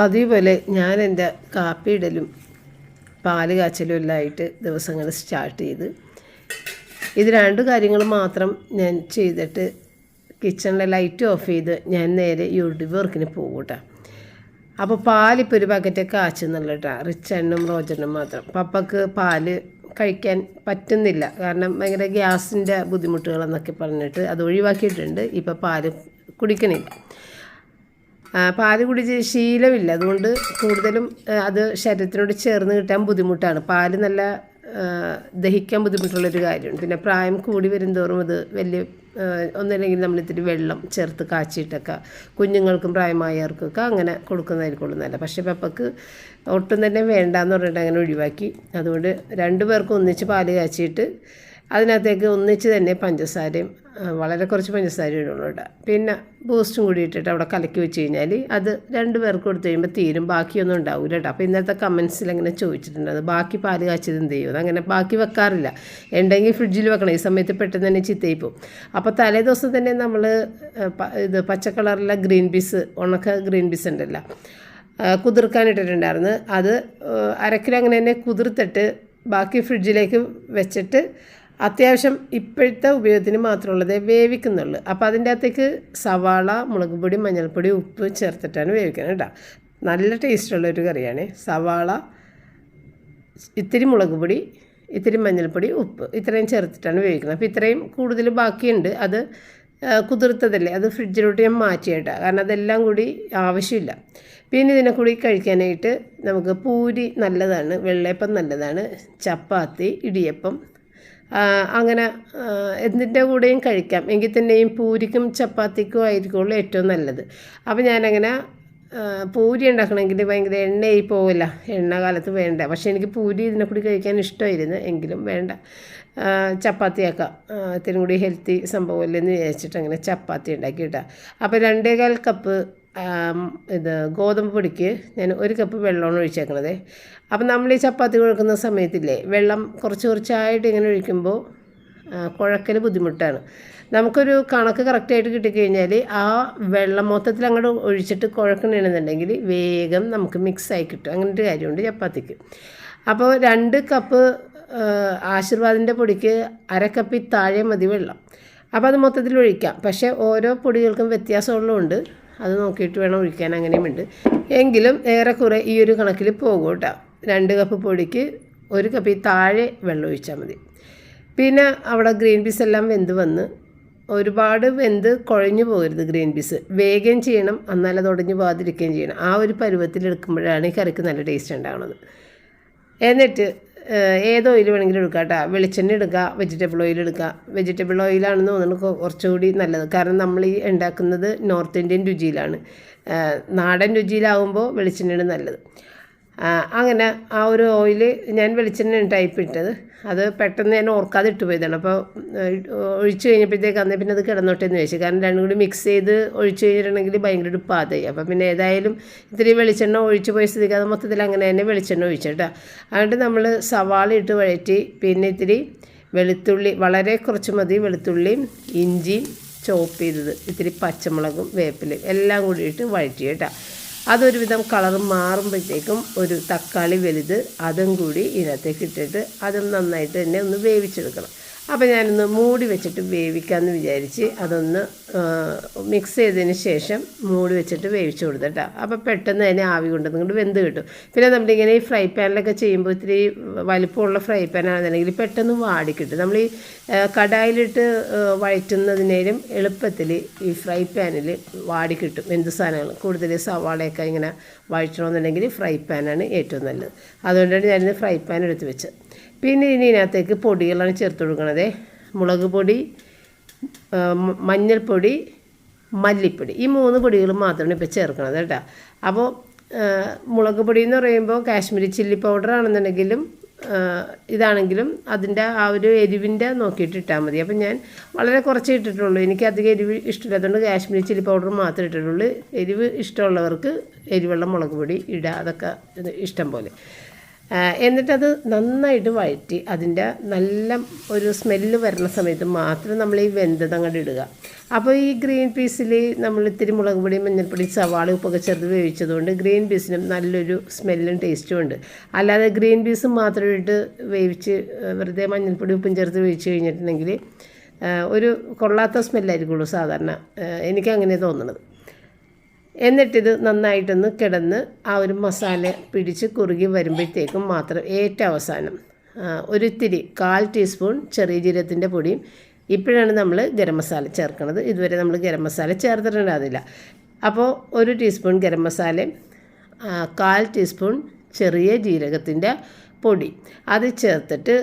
അതേപോലെ ഞാൻ എന്റെ കാപ്പിയിടലും പാൽ കാച്ചലും എല്ലാം ആയിട്ട് ദിവസങ്ങൾ സ്റ്റാർട്ട് ചെയ്ത് ഇത് രണ്ട് കാര്യങ്ങൾ മാത്രം ഞാൻ ചെയ്തിട്ട് കിച്ചണിലെ ലൈറ്റ് ഓഫ് ചെയ്ത് ഞാൻ നേരെ യൂട്യൂബ് വർക്കിന് പോകും കേട്ടോ. അപ്പോൾ പാലിപ്പോൾ ഒരു പാക്കറ്റ് കാച്ചുന്നുള്ള കേട്ടോ. റിച്ച് എണ്ണും മാത്രം. പപ്പക്ക് പാൽ കഴിക്കാൻ പറ്റുന്നില്ല. കാരണം ഭയങ്കര ഗ്യാസിന്റെ ബുദ്ധിമുട്ടുകളെന്നൊക്കെ പറഞ്ഞിട്ട് അത് ഒഴിവാക്കിയിട്ടുണ്ട്. ഇപ്പോൾ പാൽ കുടിക്കണില്ല. പാൽ കുടിച്ച് ശീലമില്ല. അതുകൊണ്ട് കൂടുതലും അത് ശരീരത്തിനോട് ചേർന്ന് കിട്ടാൻ ബുദ്ധിമുട്ടാണ്. പാൽ നല്ല ദഹിക്കാൻ ബുദ്ധിമുട്ടുള്ളൊരു കാര്യമാണ്. പിന്നെ പ്രായം കൂടി വരുന്തോറും അത് വലിയ ഒന്നല്ലെങ്കിൽ നമ്മൾ ഇത്തിരി വെള്ളം ചേർത്ത് കാച്ചിയിട്ടൊക്കെ കുഞ്ഞുങ്ങൾക്കും പ്രായമായവർക്കൊക്കെ അങ്ങനെ കൊടുക്കുന്നതായിരിക്കുള്ളൂ നല്ല പക്ഷേ പപ്പക്ക് ഒട്ടും തന്നെ വേണ്ടാന്ന് പറഞ്ഞിട്ട് അങ്ങനെ ഒഴിവാക്കി. അതുകൊണ്ട് രണ്ടു പേർക്കും ഒന്നിച്ച് പാൽ കാച്ചിയിട്ട് അതിനകത്തേക്ക് ഒന്നിച്ച് തന്നെ പഞ്ചസാരയും വളരെ കുറച്ച് പഞ്ചസാര ഇടുള്ളൂ കേട്ടോ. പിന്നെ ബൂസ്റ്റും കൂടി ഇട്ടിട്ട് അവിടെ കലക്കി വെച്ച് കഴിഞ്ഞാൽ അത് രണ്ട് പേർക്ക് കൊടുത്തു കഴിയുമ്പോൾ തീരും ബാക്കിയൊന്നും ഉണ്ടാവില്ല കേട്ടോ. അപ്പോൾ ഇന്നത്തെ കമൻസിൽ അങ്ങനെ ചോദിച്ചിട്ടുണ്ട്. അത് ബാക്കി പാൽ കാച്ചത് എന്ത് ചെയ്യും? അങ്ങനെ ബാക്കി വെക്കാറില്ല. ഉണ്ടെങ്കിൽ ഫ്രിഡ്ജിൽ വെക്കണം. ഈ സമയത്ത് പെട്ടെന്ന് തന്നെ ചിത്തയിൽ പോകും അപ്പോൾ തലേ ദിവസം തന്നെ നമ്മൾ ഇത് പച്ച കളറിലെ ഗ്രീൻ പീസ് ഉണക്ക ഗ്രീൻ പീസ് ഉണ്ടല്ലോ കുതിർക്കാനിട്ടിട്ടുണ്ടായിരുന്നു അത് അരക്കിലങ്ങനെ തന്നെ കുതിർത്തിട്ട് ബാക്കി ഫ്രിഡ്ജിലേക്ക് വെച്ചിട്ട് അത്യാവശ്യം ഇപ്പോഴത്തെ ഉപയോഗത്തിന് മാത്രമുള്ളത് വേവിക്കുന്നുള്ളൂ. അപ്പോൾ അതിന്റെ അകത്തേക്ക് സവാള മുളക് പൊടി മഞ്ഞൾപ്പൊടി ഉപ്പ് ചേർത്തിട്ടാണ് വേവിക്കുന്നത് കേട്ടോ. നല്ല ടേസ്റ്റുള്ള ഒരു കറിയാണ്. സവാള ഇത്തിരി മുളക് പൊടി ഇത്തിരി മഞ്ഞൾപ്പൊടി ഉപ്പ് ഇത്രയും ചേർത്തിട്ടാണ് വേവിക്കുന്നത്. അപ്പോൾ ഇത്രയും കൂടുതൽ ബാക്കിയുണ്ട്. അത് കുതിർത്തതല്ലേ? അത് ഫ്രിഡ്ജിലോട്ട് ഞാൻ മാറ്റിയിട്ടാണ് കാരണം അതെല്ലാം കൂടി ആവശ്യമില്ല. പിന്നെ ഇതിനെ കൂടി കഴിക്കാനായിട്ട് നമുക്ക് പൂരി നല്ലതാണ് വെള്ളയപ്പം നല്ലതാണ് ചപ്പാത്തി ഇടിയപ്പം അങ്ങനെ എന്തിന്റെ കൂടെയും കഴിക്കാം. എങ്കിൽ തന്നെയും പൂരിക്കും ചപ്പാത്തിക്കും ആയിരിക്കുള്ളൂ ഏറ്റവും നല്ലത്. അപ്പോൾ ഞാനങ്ങനെ പൂരി ഉണ്ടാക്കണമെങ്കിൽ ഭയങ്കര എണ്ണയായി പോവില്ല. എണ്ണ കാലത്ത് വേണ്ട. പക്ഷേ എനിക്ക് പൂരി ഇതിനെ കൂടി കഴിക്കാൻ ഇഷ്ടമായിരുന്നു. എങ്കിലും വേണ്ട. ചപ്പാത്തിയാക്കാം ഇത്തിരി കൂടി ഹെൽത്തി സംഭവമല്ലെന്ന് വിചാരിച്ചിട്ട് അങ്ങനെ ചപ്പാത്തി ഉണ്ടാക്കി കേട്ടോ അപ്പോൾ രണ്ടേകാൽ കപ്പ് ഇത് ഗോതമ്പ് പൊടിക്ക് ഞാൻ ഒരു കപ്പ് വെള്ളമാണ് ഒഴിച്ചേക്കണത്. അപ്പം നമ്മൾ ഈ ചപ്പാത്തി കുഴക്കുന്ന സമയത്തില്ലേ വെള്ളം കുറച്ച് കുറച്ചായിട്ട് ഇങ്ങനെ ഒഴിക്കുമ്പോൾ കുഴക്കൽ ബുദ്ധിമുട്ടാണ്. നമുക്കൊരു കണക്ക് കറക്റ്റായിട്ട് കിട്ടിക്കഴിഞ്ഞാൽ ആ വെള്ളം മൊത്തത്തിൽ അങ്ങോട്ട് ഒഴിച്ചിട്ട് കുഴക്കണമെന്നുണ്ടെങ്കിൽ വേഗം നമുക്ക് മിക്സായി കിട്ടും. അങ്ങനെ ഒരു കാര്യമുണ്ട് ചപ്പാത്തിക്ക്. അപ്പോൾ രണ്ട് കപ്പ് ആശീർവാദിന്റെ പൊടിക്ക് അര താഴെ മതി വെള്ളം. അപ്പോൾ അത് മൊത്തത്തിൽ ഒഴിക്കാം. പക്ഷേ ഓരോ പൊടികൾക്കും വ്യത്യാസമുള്ളതുകൊണ്ട് അത് നോക്കിയിട്ട് വേണം ഒഴിക്കാൻ അങ്ങനെയുമുണ്ട് എങ്കിലും ഏറെക്കുറെ ഈ ഒരു കണക്കിൽ പോകും കേട്ടോ രണ്ട് കപ്പ് പൊടിക്ക് ഒരു കപ്പിൽ താഴെ വെള്ളം ഒഴിച്ചാൽ മതി. പിന്നെ അവിടെ ഗ്രീൻ പീസ് എല്ലാം വെന്ത് വന്ന് ഒരുപാട് വെന്ത് കുഴഞ്ഞു പോകരുത് ഗ്രീൻ പീസ്. വേഗം ചെയ്യണം എന്നാലും അത് ഉടഞ്ഞു പോകാതിരിക്കുകയും ചെയ്യണം. ആ ഒരു പരുവത്തിൽ എടുക്കുമ്പോഴാണ് ഈ കറിക്ക് നല്ല ടേസ്റ്റ് ഉണ്ടാകുന്നത് എന്നിട്ട് ഏത് ഓയിൽ വേണമെങ്കിലും എടുക്കാം കേട്ടോ. വെളിച്ചെണ്ണ എടുക്കുക വെജിറ്റബിൾ ഓയിൽ എടുക്കുക വെജിറ്റബിൾ ഓയിലാണെന്ന് തോന്നുന്നു കൊ- കുറച്ചുകൂടി നല്ലത്. കാരണം നമ്മൾ ഈ ഉണ്ടാക്കുന്നത് നോർത്ത് ഇന്ത്യൻ രുചിയിലാണ്. നാടൻ രുചിയിലാവുമ്പോൾ വെളിച്ചെണ്ണയാണ് നല്ലത്. അങ്ങനെ ആ ഒരു ഓയിൽ ഞാൻ വെളിച്ചെണ്ണ ടൈപ്പ് ഇട്ടത്. അത് പെട്ടെന്ന് ഞാൻ ഓർക്കാതെ ഇട്ട് പോയതാണ് അപ്പോൾ ഒഴിച്ച് കഴിഞ്ഞപ്പോഴത്തേക്ക് അന്നേ പിന്നെ അത് കിടന്നോട്ടെ എന്ന് ചോദിച്ചു കാരണം രണ്ടും കൂടി മിക്സ് ചെയ്ത് ഒഴിച്ച് കഴിഞ്ഞിട്ടുണ്ടെങ്കിൽ ഭയങ്കര ഒരു അപ്പോൾ പിന്നെ ഏതായാലും ഇത്തിരി വെളിച്ചെണ്ണ ഒഴിച്ച് പോയ സ്ഥിതിക്ക് അത് മൊത്തത്തിൽ അങ്ങനെ തന്നെ വെളിച്ചെണ്ണ ഒഴിച്ചിട്ടാ അതുകൊണ്ട് നമ്മൾ സവാള ഇട്ട് വഴറ്റി പിന്നെ ഇത്തിരി വെളുത്തുള്ളി വളരെ കുറച്ച് മതി വെളുത്തുള്ളിയും ഇഞ്ചിയും ചോപ്പ് ചെയ്തത് ഇത്തിരി പച്ചമുളകും വേപ്പിലയും എല്ലാം കൂടി ഇട്ട് വഴറ്റി കേട്ടോ. അതൊരുവിധം കളർ മാറുമ്പോഴത്തേക്കും ഒരു തക്കാളി വലുത് അതും കൂടി ഇതിനകത്തേക്ക് ഇട്ടിട്ട് അതും നന്നായിട്ട് തന്നെ ഒന്ന് വേവിച്ചെടുക്കണം. അപ്പോൾ ഞാനൊന്ന് മൂടി വെച്ചിട്ട് വേവിക്കാമെന്ന് വിചാരിച്ച് അതൊന്ന് മിക്സ് ചെയ്തതിന് ശേഷം മൂടി വെച്ചിട്ട് വേവിച്ച് കൊടുത്തിട്ടാ. അപ്പോൾ പെട്ടെന്ന് തന്നെ ആവി കൊണ്ട് നിങ്ങോട്ട് വെന്ത് കിട്ടും. പിന്നെ നമ്മളിങ്ങനെ ഈ ഫ്രൈ പാനിലൊക്കെ ചെയ്യുമ്പോൾ ഇത്തിരി വലിപ്പമുള്ള ഫ്രൈ പാനാണെന്നുണ്ടെങ്കിൽ പെട്ടെന്ന് വാടിക്കിട്ടും നമ്മൾ ഈ കടായിലിട്ട് വഴറ്റുന്നതിനേലും എളുപ്പത്തിൽ ഈ ഫ്രൈ പാനിൽ വാടിക്കിട്ടും എന്ത് സാധനങ്ങൾ കൂടുതൽ സവാളയൊക്കെ ഇങ്ങനെ വഴറ്റണമെന്നുണ്ടെങ്കിൽ ഫ്രൈ പാനാണ് ഏറ്റവും നല്ലത്. അതുകൊണ്ടാണ് ഞാനിന്ന് ഫ്രൈ പാൻ എടുത്ത് വെച്ചത്. പിന്നെ ഇനി ഇതിനകത്തേക്ക് പൊടികളാണ് ചേർത്ത് കൊടുക്കണത്. മുളക് പൊടി മഞ്ഞൾപ്പൊടി മല്ലിപ്പൊടി. ഈ മൂന്ന് പൊടികൾ മാത്രമാണ് ഇപ്പോൾ ചേർക്കണത് കേട്ടോ. അപ്പോൾ മുളക് പൊടി എന്ന് പറയുമ്പോൾ കാശ്മീരി ചില്ലി പൗഡർ ആണെന്നുണ്ടെങ്കിലും ഇതാണെങ്കിലും അതിന്റെ ആ ഒരു എരിവിന്റെ നോക്കിയിട്ട് ഇട്ടാൽ മതി. അപ്പം ഞാൻ വളരെ കുറച്ച് ഇട്ടിട്ടുള്ളൂ. എനിക്ക് അധികം എരിവ് ഇഷ്ടമില്ലാത്തതുകൊണ്ട് കാശ്മീരി ചില്ലി പൗഡർ മാത്രമേ ഇട്ടിട്ടുള്ളൂ. എരിവ് ഇഷ്ടമുള്ളവർക്ക് എരിവുള്ള മുളക് പൊടി ഇടുക. അതൊക്കെ ഇഷ്ടം പോലെ. എന്നിട്ടത് നന്നായിട്ട് വഴറ്റി അതിന്റെ നല്ല ഒരു സ്മെല്ല് വരുന്ന സമയത്ത് മാത്രം നമ്മൾ ഈ വെന്തത് അങ്ങോട്ട് ഇടുക. അപ്പോൾ ഈ ഗ്രീൻ പീസിൽ നമ്മൾ ഇത്തിരി മുളക് പൊടി മഞ്ഞൾപ്പൊടി സവാള ഉപ്പൊക്കെ ചേർത്ത് വേവിച്ചതുകൊണ്ട് ഗ്രീൻ പീസിനും നല്ലൊരു സ്മെല്ലും ടേസ്റ്റും ഉണ്ട്. അല്ലാതെ ഗ്രീൻ പീസ് മാത്രം ഇട്ട് വേവിച്ച് വെറുതെ മഞ്ഞൾപ്പൊടി ഉപ്പും ചേർത്ത് വേവിച്ച് കഴിഞ്ഞിട്ടുണ്ടെങ്കിൽ ഒരു കൊള്ളാത്ത സ്മെല്ലായിരിക്കുള്ളൂ സാധാരണ എനിക്ക് അങ്ങനെ തോന്നുന്നത് എന്നിട്ടിത് നന്നായിട്ടൊന്ന് കിടന്ന് ആ ഒരു മസാല പിടിച്ച് കുറുകി വരുമ്പോഴത്തേക്കും മാത്രം ഏറ്റവും അവസാനം ഒരിത്തിരി കാൽ ടീസ്പൂൺ ചെറിയ ജീരകത്തിന്റെ പൊടിയും ഇപ്പോഴാണ് നമ്മൾ ഗരം മസാല ചേർക്കുന്നത്. ഇതുവരെ നമ്മൾ ഗരം മസാല ചേർത്തിട്ടുണ്ടാകില്ല അപ്പോൾ ഒരു ടീസ്പൂൺ ഗരം മസാലയും കാൽ ടീസ്പൂൺ ചെറിയ ജീരകത്തിന്റെ പൊടി. അത് ചേർത്തിട്ട്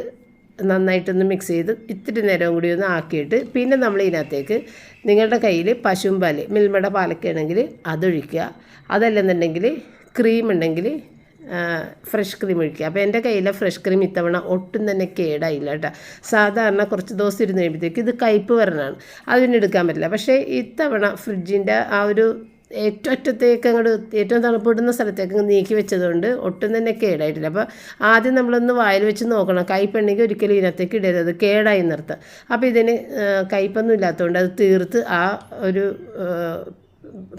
നന്നായിട്ടൊന്ന് മിക്സ് ചെയ്ത് ഇത്തിരി നേരം കൂടി ഒന്ന് ആക്കിയിട്ട് പിന്നെ നമ്മൾ ഇതിനകത്തേക്ക് നിങ്ങളുടെ കയ്യിൽ പശുവും പാൽ മിൽമയുടെ പാലൊക്കെ ആണെങ്കിൽ അതൊഴിക്കുക. അതല്ലെന്നുണ്ടെങ്കിൽ ക്രീം ഉണ്ടെങ്കിൽ ഫ്രഷ് ക്രീം ഒഴിക്കുക. അപ്പോൾ എന്റെ കയ്യിലെ ഫ്രഷ് ക്രീം ഇത്തവണ ഒട്ടും തന്നെ കേടായില്ല കേട്ടോ. സാധാരണ കുറച്ച് ദിവസം ഇരുന്ന് കഴിയുമ്പോഴത്തേക്ക് ഇത് കയ്പ്പ് വരണമാണ് അതിനെടുക്കാൻ പറ്റില്ല. പക്ഷേ ഇത്തവണ ഫ്രിഡ്ജിന്റെ ആ ഒരു ഏറ്റവും അറ്റത്തേക്ക് അങ്ങോട്ട് ഏറ്റവും തണുപ്പിടുന്ന സ്ഥലത്തേക്ക് നീക്കി വെച്ചതുകൊണ്ട് ഒട്ടും തന്നെ കേടായിട്ടില്ല. അപ്പോൾ ആദ്യം നമ്മളൊന്ന് വായിൽ വെച്ച് നോക്കണം. കയ്പുണ്ടെങ്കിൽ ഒരിക്കലും ഇതിനകത്തേക്ക് ഇടരുത്. കേടായി നിർത്തുക അപ്പോൾ ഇതിന് കയ്പൊന്നും ഇല്ലാത്തതുകൊണ്ട് അത് തീർത്ത് ആ ഒരു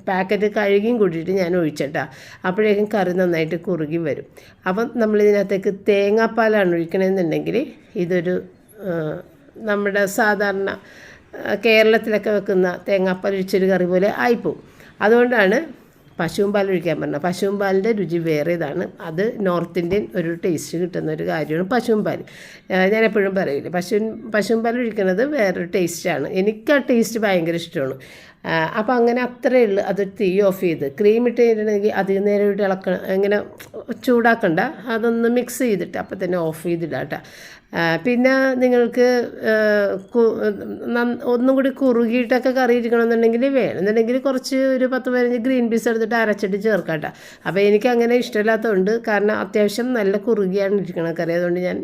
പാക്കറ്റ് കഴുകിയും കൂട്ടിയിട്ട് ഞാൻ ഒഴിച്ചിട്ടാ. അപ്പോഴേക്കും കറി നന്നായിട്ട് കുറുകി വരും. അപ്പം നമ്മളിതിനകത്തേക്ക് തേങ്ങാപ്പാലാണ് ഒഴിക്കണമെന്നുണ്ടെങ്കിൽ ഇതൊരു നമ്മുടെ സാധാരണ കേരളത്തിലൊക്കെ വെക്കുന്ന തേങ്ങാപ്പാൽ ഒഴിച്ചൊരു കറി പോലെ ആയിപ്പോവും. അതുകൊണ്ടാണ് പശുവും പാൽ ഒഴിക്കാൻ പറഞ്ഞത്. പശുവും പാലിന്റെ രുചി വേറെ ഇതാണ് അത് നോർത്ത് ഇന്ത്യൻ ഒരു ടേസ്റ്റ് കിട്ടുന്ന ഒരു കാര്യമാണ് പശുവും പാൽ. ഞാൻ എപ്പോഴും പറയില്ല പശു പശുവും പാൽ ഒഴിക്കുന്നത് വേറൊരു ടേസ്റ്റാണ്. എനിക്ക് ആ ടേസ്റ്റ് ഭയങ്കര ഇഷ്ടമാണ്. അപ്പോൾ അങ്ങനെ അത്രയേ ഉള്ളൂ. അത് തീ ഓഫ് ചെയ്ത് ക്രീം ഇട്ട് കഴിഞ്ഞിട്ടുണ്ടെങ്കിൽ അധികം നേരം ഇട്ട് ഇളക്കണം ഇങ്ങനെ ചൂടാക്കണ്ട. അതൊന്ന് മിക്സ് ചെയ്തിട്ട് അപ്പോൾ തന്നെ ഓഫ് ചെയ്തിടാം കേട്ടോ. പിന്നെ നിങ്ങൾക്ക് ഒന്നും കൂടി കുറുകിയിട്ടൊക്കെ കറി ഇരിക്കണമെന്നുണ്ടെങ്കിൽ വേണമെന്നുണ്ടെങ്കിൽ കുറച്ച് ഒരു പത്ത് പതിനഞ്ച് ഗ്രീൻ പീസ് എടുത്തിട്ട് അരച്ചിട്ട് ചേർക്കാം കേട്ടോ. അപ്പോൾ എനിക്ക് അങ്ങനെ ഇഷ്ടമില്ലാത്തതുകൊണ്ട് കാരണം അത്യാവശ്യം നല്ല കുറുകിയാണ് ഇരിക്കണ കറി. അതുകൊണ്ട് ഞാൻ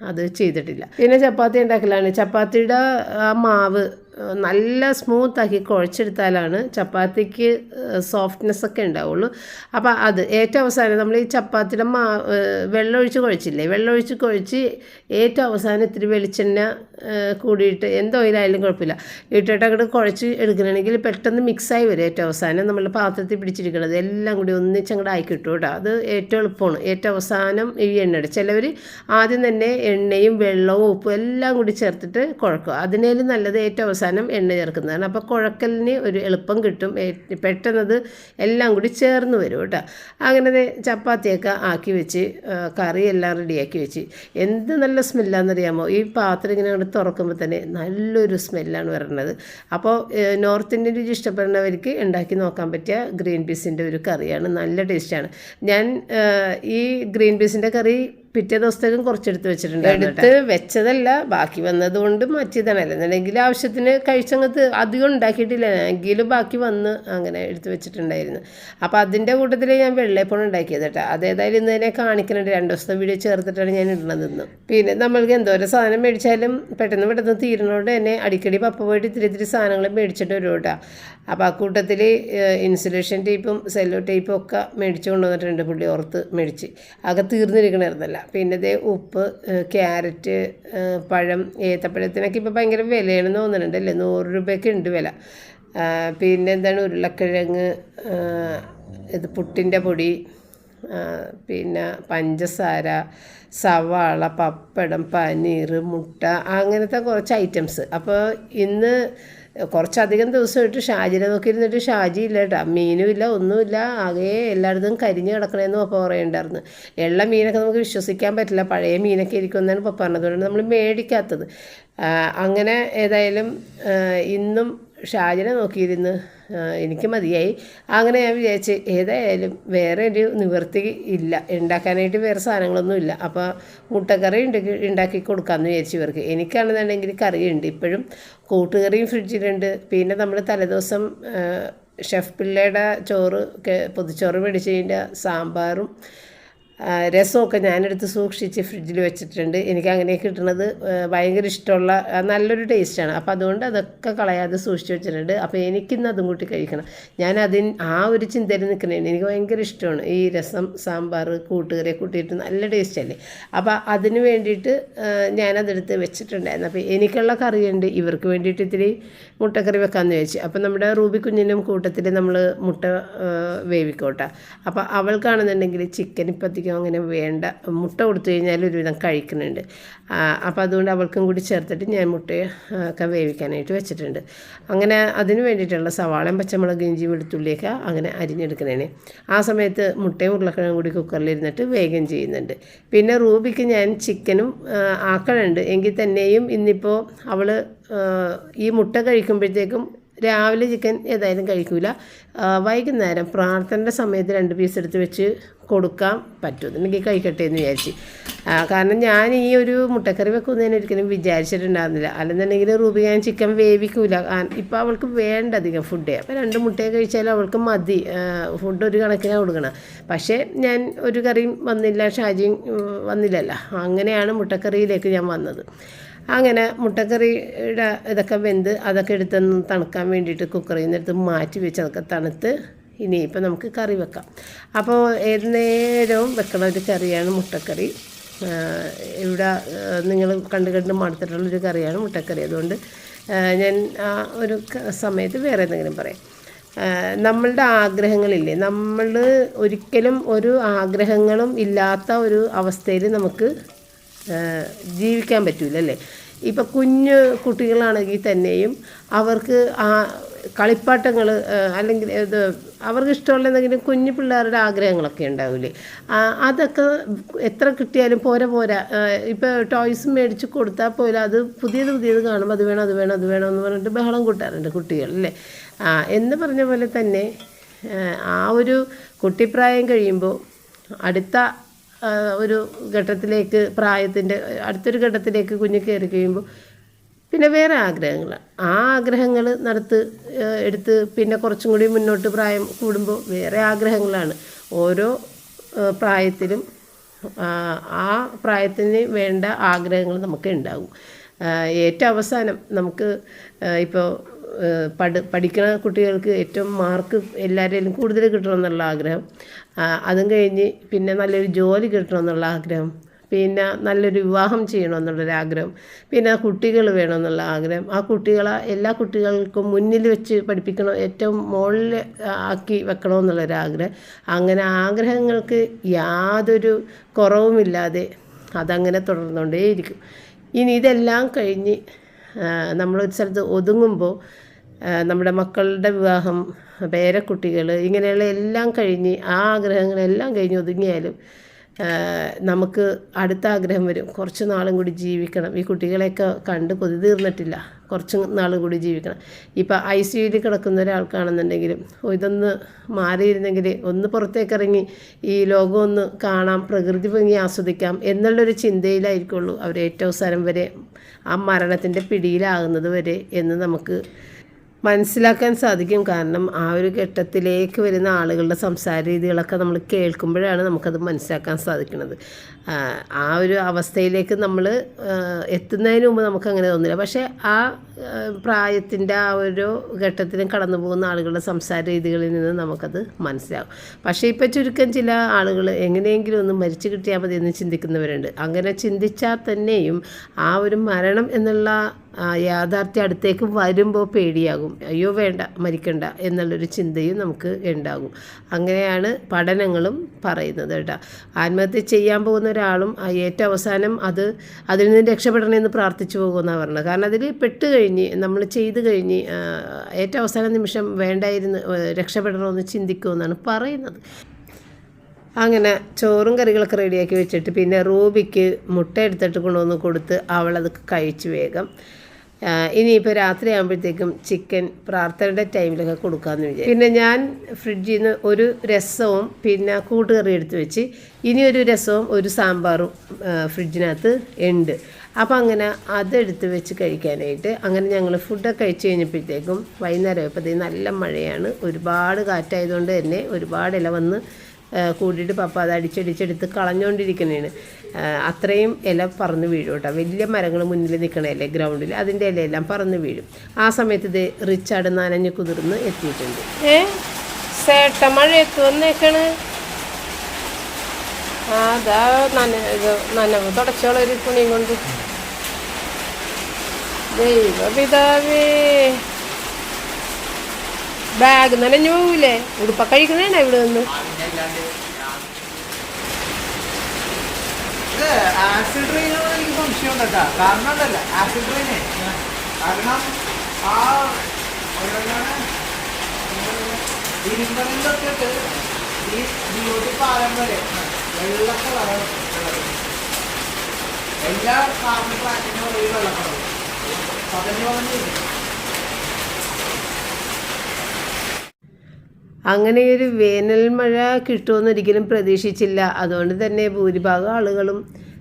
അത് ചെയ്തിട്ടില്ല. പിന്നെ ചപ്പാത്തി ഉണ്ടാക്കലാണ്. ചപ്പാത്തിയുടെ ആ മാവ് നല്ല സ്മൂത്താക്കി കുഴച്ചെടുത്താലാണ് ചപ്പാത്തിക്ക് സോഫ്റ്റ്നെസ് ഒക്കെ ഉണ്ടാവുള്ളൂ. അപ്പോൾ അത് ഏറ്റവും അവസാനം നമ്മൾ ഈ ചപ്പാത്തിയുടെ മാ വെള്ളമൊഴിച്ച് കുഴച്ചില്ലേ? വെള്ളമൊഴിച്ച് കുഴച്ച് ഏറ്റവും അവസാനം ഇത്തിരി വെളിച്ചെണ്ണ കൂടിയിട്ട് എന്ത് ഓയിലായാലും കുഴപ്പമില്ല. ഇട്ടിട്ട് അങ്ങോട്ട് കുഴച്ച് എടുക്കണമെങ്കിൽ പെട്ടെന്ന് മിക്സായി വരും ഏറ്റവും അവസാനം. നമ്മൾ പാത്രത്തിൽ പിടിച്ചിരിക്കുന്നത് എല്ലാം കൂടി ഒന്നിച്ച് അങ്ങോട്ട് ആയി കിട്ടും കേട്ടോ. അത് ഏറ്റവും എളുപ്പമാണ്. ഏറ്റവും അവസാനം ഈ എണ്ണയുടെ. ചിലവർ ആദ്യം തന്നെ എണ്ണയും വെള്ളവും ഉപ്പും എല്ലാം കൂടി ചേർത്തിട്ട് കുഴക്കും. അതിനേലും നല്ലത് ഏറ്റവും അവസാനം എണ്ണ ചേർക്കുന്നതാണ്. അപ്പോൾ കുഴക്കലിന് ഒരു എളുപ്പം കിട്ടും. പെട്ടെന്നത് എല്ലാം കൂടി ചേർന്ന് വരും കേട്ടോ. അങ്ങനെ ചപ്പാത്തിയൊക്കെ ആക്കി വെച്ച് കറി എല്ലാം റെഡിയാക്കി വെച്ച്. എന്ത് നല്ല സ്മെല്ലാണെന്നറിയാമോ ഈ പാത്രം ഇങ്ങനെ അങ്ങോട്ട് തുറക്കുമ്പോൾ തന്നെ നല്ലൊരു സ്മെല്ലാണ് വരുന്നത് അപ്പോൾ നോർത്ത് ഇന്ത്യൻ രുചി ഇഷ്ടപ്പെടുന്നവർക്ക് ഉണ്ടാക്കി നോക്കാൻ പറ്റിയ ഗ്രീൻ പീസിന്റെ ഒരു കറിയാണ്. നല്ല ടേസ്റ്റാണ്. ഞാൻ ഈ ഗ്രീൻ പീസിന്റെ കറി പിറ്റേ ദിവസത്തേക്കും കുറച്ചെടുത്ത് വെച്ചിട്ടുണ്ട് എടുത്ത് വെച്ചതല്ല ബാക്കി വന്നത് കൊണ്ട് മാറ്റിയതാണ്. അല്ലെന്നുണ്ടെങ്കിൽ ആവശ്യത്തിന് കഴിച്ചങ്ങത്ത് അധികം ഉണ്ടാക്കിയിട്ടില്ല. എങ്കിലും ബാക്കി വന്ന് അങ്ങനെ എടുത്ത് വെച്ചിട്ടുണ്ടായിരുന്നു. അപ്പോൾ അതിന്റെ കൂട്ടത്തിൽ ഞാൻ വെള്ളയപ്പം ഉണ്ടാക്കിയത് കേട്ടോ. അതേതായാലും ഇന്ന് തന്നെ കാണിക്കുന്നുണ്ട്. രണ്ട് ദിവസത്തെ വീഡിയോ ചേർത്തിട്ടാണ് ഞാൻ ഇടുന്നത് ഇന്ന്. പിന്നെ നമ്മൾക്ക് എന്തോരം സാധനം മേടിച്ചാലും പെട്ടെന്ന് പെട്ടെന്ന് തീരുന്നതുകൊണ്ട് തന്നെ അടിക്കടി പപ്പ പോയിട്ട് ഇത്തിരി ഇത്തിരി സാധനങ്ങൾ മേടിച്ചിട്ട് വരും കേട്ടോ. അപ്പോൾ ആ കൂട്ടത്തിൽ ഇൻസുലേഷൻ ടേപ്പും സെല്ലോ ടേപ്പും ഒക്കെ മേടിച്ച് കൊണ്ടുവന്നിട്ടുണ്ട് പുള്ളി ഓർത്ത് മേടിച്ച്. ആകെ തീർന്നിരിക്കണമായിരുന്നല്ല പിന്നെ ഇതേ ഉപ്പ് ക്യാരറ്റ് പഴം ഏത്തപ്പഴത്തിനൊക്കെ ഇപ്പോൾ ഭയങ്കര വിലയാണെന്ന് തോന്നുന്നുണ്ട് അല്ലേ? നൂറ് രൂപയൊക്കെ ഉണ്ട് വില. പിന്നെ എന്താണ് ഉരുളക്കിഴങ്ങ് ഇത് പുട്ടിന്റെ പൊടി പിന്നെ പഞ്ചസാര സവാള പപ്പടം പനീർ മുട്ട അങ്ങനത്തെ കുറച്ച് ഐറ്റംസ് അപ്പോൾ ഇന്ന് കുറച്ചധികം ദിവസമായിട്ട് ഷാജിനെ നോക്കിയിരുന്നിട്ട് ഷാജി ഇല്ല കേട്ടോ. മീനും ഇല്ല ഒന്നുമില്ല. ആകെ എല്ലായിടത്തും കരിഞ്ഞ് കിടക്കണമെന്ന് പപ്പ പറയുണ്ടായിരുന്നു. എള്ള മീനൊക്കെ നമുക്ക് വിശ്വസിക്കാൻ പറ്റില്ല. പഴയ മീനൊക്കെ ഇരിക്കുമെന്നാണ് പപ്പ പറഞ്ഞത്. അതുകൊണ്ട് നമ്മൾ മേടിക്കാത്തത്. അങ്ങനെ ഏതായാലും ഇന്നും ഷാജിനെ നോക്കിയിരുന്ന് എനിക്ക് മതിയായി. അങ്ങനെ ഞാൻ വിചാരിച്ച് ഏതായാലും വേറെ ഒരു നിവൃത്തി ഇല്ല. ഉണ്ടാക്കാനായിട്ട് വേറെ സാധനങ്ങളൊന്നും ഇല്ല. അപ്പോൾ മുട്ടക്കറി ഉണ്ടാക്കി ഉണ്ടാക്കി കൊടുക്കാമെന്ന് വിചാരിച്ചു ഇവർക്ക്. എനിക്കാണെന്നുണ്ടെങ്കിൽ കറിയുണ്ട്. ഇപ്പോഴും കൂട്ടുകറിയും ഫ്രിഡ്ജിലുണ്ട്. പിന്നെ നമ്മൾ തലേദിവസം ഷെഫ് പിള്ളയുടെ ചോറ് പൊതിച്ചോറ് മേടിച്ചതിന്റെ സാമ്പാറും രസമൊക്കെ ഞാനെടുത്ത് സൂക്ഷിച്ച് ഫ്രിഡ്ജിൽ വെച്ചിട്ടുണ്ട്. എനിക്ക് അങ്ങനെ കിട്ടുന്നത് ഭയങ്കര ഇഷ്ടമുള്ള നല്ലൊരു ടേസ്റ്റാണ്. അപ്പോൾ അതുകൊണ്ട് അതൊക്കെ കളയാതെ സൂക്ഷിച്ച് വെച്ചിട്ടുണ്ട്. അപ്പോൾ എനിക്കിന്ന് അതും കൂട്ടി കഴിക്കണം. ഞാൻ അതിന് ആ ഒരു ചിന്തയിൽ നിൽക്കുന്നതാണ്. എനിക്ക് ഭയങ്കര ഇഷ്ടമാണ്. ഈ രസം സാമ്പാർ കൂട്ടുകറി കൂട്ടിയിട്ട് നല്ല ടേസ്റ്റല്ലേ അപ്പോൾ അതിന് വേണ്ടിയിട്ട് ഞാനതെടുത്ത് വെച്ചിട്ടുണ്ടായിരുന്നു. അപ്പോൾ എനിക്കുള്ള കറിയുണ്ട്. ഇവർക്ക് വേണ്ടിയിട്ട് ഇത്തിരി മുട്ടക്കറി വെക്കാമെന്ന് വിചാരിച്ചു. അപ്പോൾ നമ്മുടെ റൂബി കുഞ്ഞിനും കൂട്ടത്തിൽ നമ്മൾ മുട്ട വേവിക്കോട്ടെ അപ്പോൾ അവൾക്കാണെന്നുണ്ടെങ്കിൽ ചിക്കൻ ഇപ്പത്തേക്കും അങ്ങനെ വേണ്ട. മുട്ട കൊടുത്തു കഴിഞ്ഞാൽ ഒരുവിധം കഴിക്കുന്നുണ്ട്. അപ്പോൾ അതുകൊണ്ട് അവൾക്കും കൂടി ചേർത്തിട്ട് ഞാൻ മുട്ട ഒക്കെ വേവിക്കാനായിട്ട് വെച്ചിട്ടുണ്ട്. അങ്ങനെ അതിന് വേണ്ടിയിട്ടുള്ള സവാളയും പച്ചമുളക് ഇഞ്ചി വെളുത്തുള്ളിയൊക്കെ അങ്ങനെ അരിഞ്ഞെടുക്കുന്നതിന് ആ സമയത്ത് മുട്ടയും ഉരുളക്കിഴങ്ങും കൂടി കുക്കറിലിരുന്നിട്ട് വേഗം ചെയ്യുന്നുണ്ട്. പിന്നെ റൂബിക്ക് ഞാൻ ചിക്കനും ആക്കണുണ്ട്. എങ്കിൽ തന്നെയും ഇന്നിപ്പോൾ അവൾ ഈ മുട്ട കഴിക്കുമ്പോഴത്തേക്കും രാവിലെ ചിക്കൻ ഏതായാലും കഴിക്കൂല. വൈകുന്നേരം പ്രാർത്ഥനയുടെ സമയത്ത് രണ്ട് പീസ് എടുത്ത് വെച്ച് കൊടുക്കാൻ പറ്റും. എന്നെങ്കിൽ കഴിക്കട്ടെ എന്ന് വിചാരിച്ച്. കാരണം ഞാൻ ഈ ഒരു മുട്ടക്കറി വെക്കുന്നതിന് ഒരിക്കലും വിചാരിച്ചിട്ടുണ്ടായിരുന്നില്ല. അല്ലെന്നുണ്ടെങ്കിൽ റൂബി ഞാൻ ചിക്കൻ വേവിക്കൂല. ഇപ്പം അവൾക്ക് വേണ്ട അധികം ഫുഡ് അപ്പോൾ രണ്ട് മുട്ടയെ കഴിച്ചാലും അവൾക്ക് മതി. ഫുഡ് ഒരു കണക്കിനാണ് കൊടുക്കണം. പക്ഷേ ഞാൻ ഒരു കറിയും വന്നില്ല ഷാജിയും വന്നില്ലല്ലോ. അങ്ങനെയാണ് മുട്ടക്കറിയിലേക്ക് ഞാൻ വന്നത്. അങ്ങനെ മുട്ടക്കറിയുടെ ഇതൊക്കെ വെന്ത് അതൊക്കെ എടുത്തൊന്ന് തണുക്കാൻ വേണ്ടിയിട്ട് കുക്കറിൽ നിന്ന് എടുത്ത് മാറ്റി വെച്ച് അതൊക്കെ തണുത്ത് ഇനിയിപ്പോൾ നമുക്ക് കറി വെക്കാം. അപ്പോൾ ഏത് നേരവും വെക്കണ ഒരു കറിയാണ് മുട്ടക്കറി. ഇവിടെ നിങ്ങൾ കണ്ട് കണ്ട് മടുത്തിട്ടുള്ളൊരു കറിയാണ് മുട്ടക്കറി. അതുകൊണ്ട് ഞാൻ ആ ഒരു സമയത്ത് വേറെ എന്തെങ്കിലും പറയാം. നമ്മളുടെ ആഗ്രഹങ്ങളില്ലേ? നമ്മൾ ഒരിക്കലും ഒരു ആഗ്രഹങ്ങളും ഇല്ലാത്ത ഒരു അവസ്ഥയിൽ നമുക്ക് ജീവിക്കാൻ പറ്റൂല അല്ലേ ഇപ്പം കുഞ്ഞ് കുട്ടികളാണെങ്കിൽ തന്നെയും അവർക്ക് ആ കളിപ്പാട്ടങ്ങൾ അല്ലെങ്കിൽ ഇത് അവർക്ക് ഇഷ്ടമുള്ള എന്തെങ്കിലും കുഞ്ഞു പിള്ളേരുടെ ആഗ്രഹങ്ങളൊക്കെ ഉണ്ടാവില്ലേ അതൊക്കെ എത്ര കിട്ടിയാലും പോരെ പോരാ. ഇപ്പോൾ ടോയ്സ് മേടിച്ച് കൊടുത്താൽ പോലും അത് പുതിയത് പുതിയത് കാണുമ്പോൾ അത് വേണം അത് വേണം അത് വേണം എന്ന് പറഞ്ഞിട്ട് ബഹളം കൂട്ടാറുണ്ട് കുട്ടികൾ അല്ലേ? എന്ന് പറഞ്ഞ പോലെ തന്നെ ആ, ഒരു കുട്ടിപ്രായം കഴിയുമ്പോൾ അടുത്ത ഒരു ഘട്ടത്തിലേക്ക് പ്രായത്തിന്റെ അടുത്തൊരു ഘട്ടത്തിലേക്ക് കുഞ്ഞ് കയറി കഴിയുമ്പോൾ പിന്നെ വേറെ ആഗ്രഹങ്ങൾ ആ ആഗ്രഹങ്ങൾ നടത്ത് എടുത്ത് പിന്നെ കുറച്ചും കൂടി മുന്നോട്ട് പ്രായം കൂടുമ്പോൾ വേറെ ആഗ്രഹങ്ങളാണ്. ഓരോ പ്രായത്തിലും ആ, പ്രായത്തിന് വേണ്ട ആഗ്രഹങ്ങൾ നമുക്ക് ഉണ്ടാകും ഏറ്റവും അവസാനം നമുക്ക് ഇപ്പോൾ പഠ പഠിക്കുന്ന കുട്ടികൾക്ക് ഏറ്റവും മാർക്ക് എല്ലാവരെയും കൂടുതൽ കിട്ടണം എന്നുള്ള ആഗ്രഹം. അതും കഴിഞ്ഞ് പിന്നെ നല്ലൊരു ജോലി കിട്ടണമെന്നുള്ള ആഗ്രഹം പിന്നെ നല്ലൊരു വിവാഹം ചെയ്യണമെന്നുള്ളൊരു ആഗ്രഹം പിന്നെ കുട്ടികൾ വേണമെന്നുള്ള ആഗ്രഹം. ആ കുട്ടികളെ എല്ലാ കുട്ടികൾക്കും മുന്നിൽ വെച്ച് പഠിപ്പിക്കണം ഏറ്റവും മുകളിൽ ആക്കി വെക്കണമെന്നുള്ളൊരു ആഗ്രഹം. അങ്ങനെ ആഗ്രഹങ്ങൾക്ക് യാതൊരു കുറവുമില്ലാതെ അതങ്ങനെ തുടർന്നുകൊണ്ടേയിരിക്കും. ഇനി ഇതെല്ലാം കഴിഞ്ഞ് നമ്മളൊരു സ്ഥലത്ത് ഒതുങ്ങുമ്പോൾ നമ്മുടെ മക്കളുടെ വിവാഹം പേരക്കുട്ടികൾ ഇങ്ങനെയുള്ള എല്ലാം കഴിഞ്ഞ് ആ ആഗ്രഹങ്ങളെല്ലാം കഴിഞ്ഞ് ഒതുങ്ങിയാലും നമുക്ക് അടുത്ത ആഗ്രഹം വരും. കുറച്ച് നാളും കൂടി ജീവിക്കണം. ഈ കുട്ടികളെയൊക്കെ കണ്ട് കൊതി തീർന്നിട്ടില്ല. കുറച്ച് നാളും കൂടി ജീവിക്കണം. ഇപ്പം ഐ സി യുയിൽ കിടക്കുന്ന ഒരാൾക്കാണെന്നുണ്ടെങ്കിലും ഇതൊന്ന് മാറിയിരുന്നെങ്കിൽ ഒന്ന് പുറത്തേക്കിറങ്ങി ഈ ലോകം ഒന്ന് കാണാം പ്രകൃതി ഭംഗി ആസ്വദിക്കാം എന്നുള്ളൊരു ചിന്തയിലായിരിക്കുള്ളൂ അവർ ഏറ്റവും അവസാനം വരെ ആ മരണത്തിന്റെ പിടിയിലാകുന്നത് വരെ എന്ന് നമുക്ക് മനസ്സിലാക്കാൻ സാധിക്കും. കാരണം ആ ഒരു ഘട്ടത്തിലേക്ക് വരുന്ന ആളുകളുടെ സംസാര രീതികളൊക്കെ നമ്മൾ കേൾക്കുമ്പോഴാണ് നമുക്കത് മനസ്സിലാക്കാൻ സാധിക്കുന്നത്. ആ, ഒരു അവസ്ഥയിലേക്ക് നമ്മൾ എത്തുന്നതിന് മുമ്പ് നമുക്ക് അങ്ങനെ തോന്നില്ല. പക്ഷേ ആ പ്രായത്തിന്റെ ആ ഒരു ഘട്ടത്തിലും കടന്നു പോകുന്ന ആളുകളുടെ സംസാര രീതികളിൽ നിന്ന് നമുക്കത് മനസ്സിലാകും. പക്ഷേ ഇപ്പോൾ ചുരുക്കം ചില ആളുകൾ എങ്ങനെയെങ്കിലും ഒന്ന് മരിച്ചു കിട്ടിയാൽ മതി എന്ന് ചിന്തിക്കുന്നവരുണ്ട്. അങ്ങനെ ചിന്തിച്ചാൽ തന്നെയും ആ ഒരു മരണം എന്നുള്ള യാഥാർത്ഥ്യം അടുത്തേക്ക് വരുമ്പോൾ പേടിയാകും. അയ്യോ വേണ്ട മരിക്കണ്ട എന്നുള്ളൊരു ചിന്തയും നമുക്ക് ഉണ്ടാകും. അങ്ങനെയാണ് പഠനങ്ങളും പറയുന്നത് കേട്ടോ. ആത്മഹത്യ ചെയ്യാൻ പോകുന്ന ഒരാളും ഏറ്റവും അവസാനം അത് അതിൽ നിന്ന് രക്ഷപ്പെടണമെന്ന് പ്രാർത്ഥിച്ചു പോകുമെന്നാണ് പറഞ്ഞത്. കാരണം അതിൽ പെട്ട് കഴിഞ്ഞ് നമ്മൾ ചെയ്ത് കഴിഞ്ഞ് ഏറ്റവും അവസാന നിമിഷം വേണ്ടായിരുന്നു രക്ഷപ്പെടണമെന്ന് ചിന്തിക്കുമെന്നാണ് പറയുന്നത്. അങ്ങനെ ചോറും കറികളൊക്കെ റെഡിയാക്കി വെച്ചിട്ട് പിന്നെ റൂബിക്ക് മുട്ട എടുത്തിട്ട് കൊണ്ടുവന്ന് കൊടുത്ത് അവളത് കഴിച്ചു വേഗം ഇനിയിപ്പോൾ രാത്രി ആകുമ്പോഴത്തേക്കും ചിക്കൻ പ്രാർത്ഥനയുടെ ടൈമിലൊക്കെ കൊടുക്കാമെന്ന് വിചാരിച്ചു. പിന്നെ ഞാൻ ഫ്രിഡ്ജിൽ നിന്ന് ഒരു രസവും പിന്നെ കൂട്ടുകറി എടുത്ത് വെച്ച് ഇനി ഒരു രസവും ഒരു സാമ്പാറും ഫ്രിഡ്ജിനകത്ത് ഉണ്ട്. അപ്പോൾ അങ്ങനെ അതെടുത്ത് വെച്ച് കഴിക്കാനായിട്ട് അങ്ങനെ ഞങ്ങൾ ഫുഡൊക്കെ കഴിച്ച് കഴിഞ്ഞപ്പോഴത്തേക്കും വൈകുന്നേരം ആയപ്പോഴത്തേക്കും നല്ല മഴയാണ്. ഒരുപാട് കാറ്റായതുകൊണ്ട് തന്നെ ഒരുപാട് ഇല വന്ന് കൂടിയിട്ട് പപ്പ അത് അടിച്ചടിച്ചെടുത്ത് കളഞ്ഞുകൊണ്ടിരിക്കുന്നതാണ് അത്രയും ഇല പറന്ന് വീഴും കേട്ടോ. വലിയ മരങ്ങൾ മുന്നിൽ നിൽക്കണല്ലേ ഗ്രൗണ്ടിൽ അതിന്റെ ഇലയെല്ലാം പറന്ന് വീഴും. ആ സമയത്ത് ഇത് റിച്ചാർഡ് നനഞ്ഞ് കുതിർന്ന് എത്തിയിട്ടുണ്ട്. ഏ? മഴ എത്തു വന്നേക്കണ്. അതാ നന ഇത് നനവ് തുടച്ചോളൊരു തുണിയും കൊണ്ട്. ദൈവപിതാവേ. ബാഗ് നനഞ്ഞു പോവില്ലേ ഉടുപ്പ കഴിക്കണേണ ഇവിടെ നിന്ന് ഇത് ആസിഡ് ട്രെയിനോട് എനിക്ക് സംശയം കേട്ടാ. കാരണം ഉണ്ടല്ല ആസിഡ് ട്രെയിനെ കാരണം ആ ഇരുമ്പറിലൊക്കെ ഈ ജിയോട്ടി പാലം വരെ വെള്ള കളറാണ് എല്ലാ കാർബൺ പ്ലാറ്റിനും ഒരേ വെള്ളക്കളറും പതിനഞ്ച് പതിനഞ്ച് അങ്ങനെ ഒരു വേനൽ മഴ കിട്ടുമെന്ന് ഒരിക്കലും പ്രതീക്ഷിച്ചില്ല. അതുകൊണ്ട് തന്നെ ഭൂരിഭാഗം ആളുകളും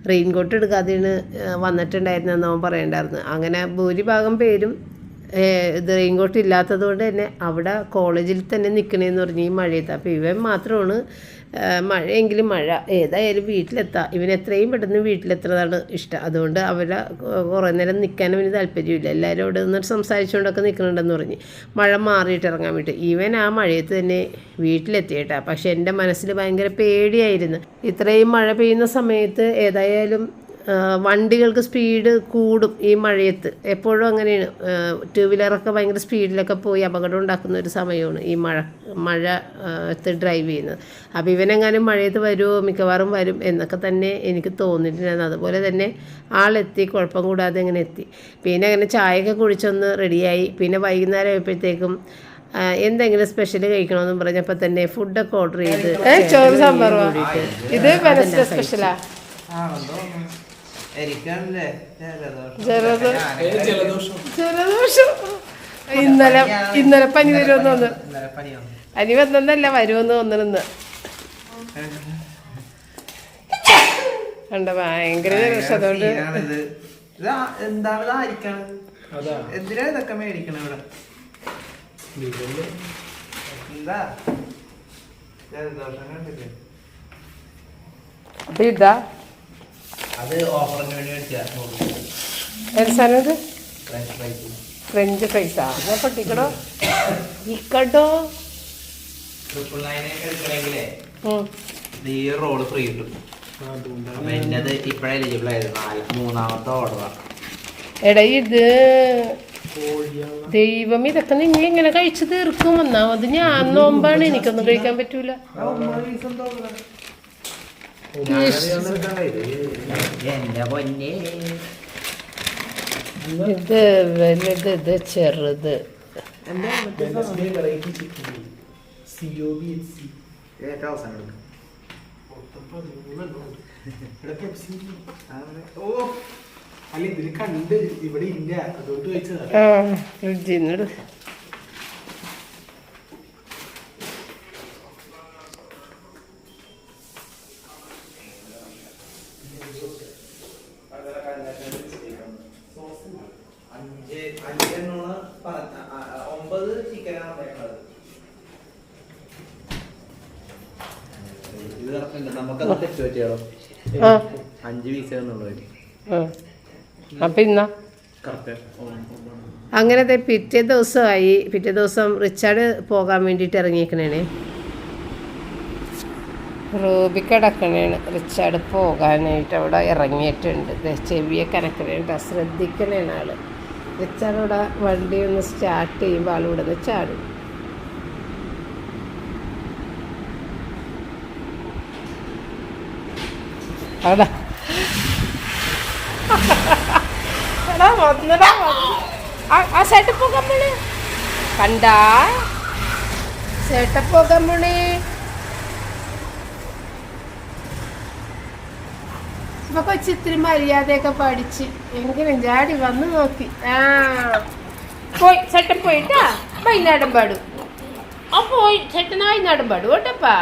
റെയിൻകോട്ട് എടുക്കാതെയാണ് ആ, വന്നിട്ടുണ്ടായിരുന്നെന്ന് അവൻ പറയണ്ടായിരുന്നു. അങ്ങനെ ഭൂരിഭാഗം പേരും ഇത് റെയിൻകോട്ട് ഇല്ലാത്തത് കൊണ്ട് തന്നെ അവിടെ കോളേജിൽ തന്നെ നിൽക്കണേന്ന് പറഞ്ഞ് ഈ മഴയത്ത്. അപ്പോൾ ഇവൻ മാത്രമാണ് മഴയെങ്കിലും മഴ ഏതായാലും വീട്ടിലെത്താം. ഇവൻ എത്രയും പെട്ടെന്ന് വീട്ടിലെത്തുന്നതാണ് ഇഷ്ടം. അതുകൊണ്ട് അവരെ കുറേ നേരം നിൽക്കാൻ അവന് താല്പര്യമില്ല. എല്ലാവരും അവിടെ നിന്ന് സംസാരിച്ചുകൊണ്ടൊക്കെ നിൽക്കുന്നുണ്ടെന്ന് പറഞ്ഞ് മഴ മാറിയിട്ട് ഇറങ്ങാൻ വേണ്ടി. ഇവൻ ആ മഴയത്ത് തന്നെ വീട്ടിലെത്തിയിട്ടാ. പക്ഷെ എന്റെ മനസ്സിൽ ഭയങ്കര പേടിയായിരുന്നു. ഇത്രയും മഴ പെയ്യുന്ന സമയത്ത് ഏതായാലും വണ്ടികൾക്ക് സ്പീഡ് കൂടും ഈ മഴയത്ത്. എപ്പോഴും അങ്ങനെയാണ്. ടു വീലറൊക്കെ ഭയങ്കര സ്പീഡിലൊക്കെ പോയി അപകടം ഉണ്ടാക്കുന്ന ഒരു സമയമാണ് ഈ മഴ മഴ ആ, ഡ്രൈവ് ചെയ്യുന്നത്. അപ്പോൾ ഇവനെങ്ങാനും മഴയത്ത് വരുമോ മിക്കവാറും വരും എന്നൊക്കെ തന്നെ എനിക്ക് തോന്നിയിട്ടുണ്ടായിരുന്നു. അതുപോലെ തന്നെ ആളെത്തി കുഴപ്പം കൂടാതെ ഇങ്ങനെ എത്തി. പിന്നെ അങ്ങനെ ചായയൊക്കെ കുഴിച്ചൊന്ന് റെഡിയായി പിന്നെ വൈകുന്നേരം ആയപ്പോഴത്തേക്കും എന്തെങ്കിലും സ്പെഷ്യൽ കഴിക്കണമെന്നും പറഞ്ഞപ്പോൾ തന്നെ ഫുഡൊക്കെ ഓർഡർ ചെയ്ത് ചോറ് സാമ്പാർ ഇത് സ്പെഷ്യലാ ജലദോഷം. ഇന്നലെ ഇന്നലെ പനി വരുമെന്ന് തോന്നുന്നു. പനി വന്നല്ല വരുമെന്ന് തോന്നണെന്ന് കണ്ട ഭയങ്കര ജലദോഷം. അതുകൊണ്ട് എന്തിനാ ഇതൊക്കെ മേടിക്കണം ഇവിടെ? എന്താ? ജലദോഷം കണ്ടില്ലേ? ഇതാ. അത് ഓഫറിന് വേണ്ടി ഏത് സാധനം ഫ്രഞ്ച് ഫ്രൈസ് ഫ്രഞ്ച് ഫ്രൈസാ ഞാൻ പൊട്ടിക്കണോ? ഇക്കട്ടോ. ട്രിപ്പിൾ നയൻ എടുക്കണമെങ്കിലേ ഈ റോൾ ഫ്രീ കിട്ടും. അപ്പൊ ഇപ്പോഴേ എലിജിബിൾ ആയത്. നാല് മൂന്നാമത്തെ ഓർഡറാണ് എടാ ഇത് ദൈവം ഇതൊക്കെ നിങ്ങൾ ഇങ്ങനെ കഴിച്ചു തീർക്കും. ഒന്നാമത് ഞാൻ നോമ്പാണ്. എനിക്കൊന്നും കഴിക്കാൻ പറ്റൂല. എന്റെ പൊന്നെ. ഇത് വലുത് ഇത് ചെറുത്. അല്ല ഇതിന് കണ്ട് ഇവിടെ ഇല്ല അതുകൊണ്ട് വെച്ചതാ ആ ഫ്രിഡ്ജിൽ നിന്ന് അഞ്ച് അഞ്ചെണ്ണമാണ് പറഞ്ഞ ആ, ആ, ഒമ്പത് ചിക്കനാണ് പറയുന്നത് ഇത് കറക്റ്റ് നമുക്കത് തെറ്റ് പറ്റിയാലോ ആ അഞ്ച് പീസ് എന്നുള്ളത് ആ അപ്പം ഇന്നാ അങ്ങനത്തെ പിറ്റേ ദിവസമായി. പിറ്റേ ദിവസം റിച്ചാർഡ് പോകാൻ വേണ്ടിയിട്ട് ഇറങ്ങിയേക്കണേനെ റൂബി കിടക്കണേണ് റിച്ചാർഡ് പോകാനായിട്ട് അവിടെ ഇറങ്ങിയിട്ടുണ്ട്. ചെവിയെ കനക്കണേണ്ട ശ്രദ്ധിക്കണേണ് ആൾ. റിച്ചാർഡ് അവിടെ വണ്ടി ഒന്ന് സ്റ്റാർട്ട് ചെയ്യുമ്പോൾ ആൾ ഇവിടെ നിന്ന് ചാടും. അവിടെ. എടാ വന്നടാ വന്ന്. ആ- സെട്ടപ്പ് കമ്മണ് കണ്ടാ സെട്ടപ്പ് കമ്മണ് ഇപ്പൊ കൊച്ചി ഇത്തിരി മര്യാദയൊക്കെ പഠിച്ച് എങ്കിലും ചാടി വന്ന് നോക്കി ആ പോയി സെട്ടപ്പ് പോയിട്ടാ വൈനാടൻ പാടും ആ പോയി സെട്ടന് വൈനാടൻ പാടും കേട്ടപ്പാ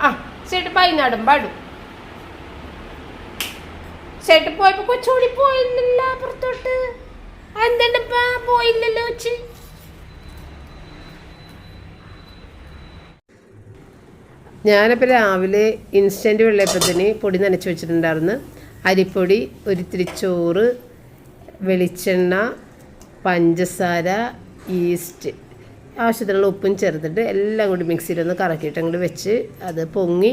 ആ ചേട്ടൻ വൈനാടൻ പാടും ചേട്ടൻ പോയപ്പോ കൊച്ചോടി പോയില്ല പുറത്തോട്ട് എന്താണ് പോയില്ലല്ലോ ഉച്ച ഞാനിപ്പോൾ രാവിലെ ഇൻസ്റ്റന്റ് വെള്ളയപ്പത്തിന് പൊടി നനച്ച് വെച്ചിട്ടുണ്ടായിരുന്നു. അരിപ്പൊടി ഒരിത്തിരി ചോറ് വെളിച്ചെണ്ണ പഞ്ചസാര ഈസ്റ്റ് ആവശ്യത്തിനുള്ള ഉപ്പും ചേർത്തിട്ട് എല്ലാം കൂടി മിക്സിയിലൊന്ന് കറക്കിയിട്ട് അങ്ങോട്ട് വെച്ച് അത് പൊങ്ങി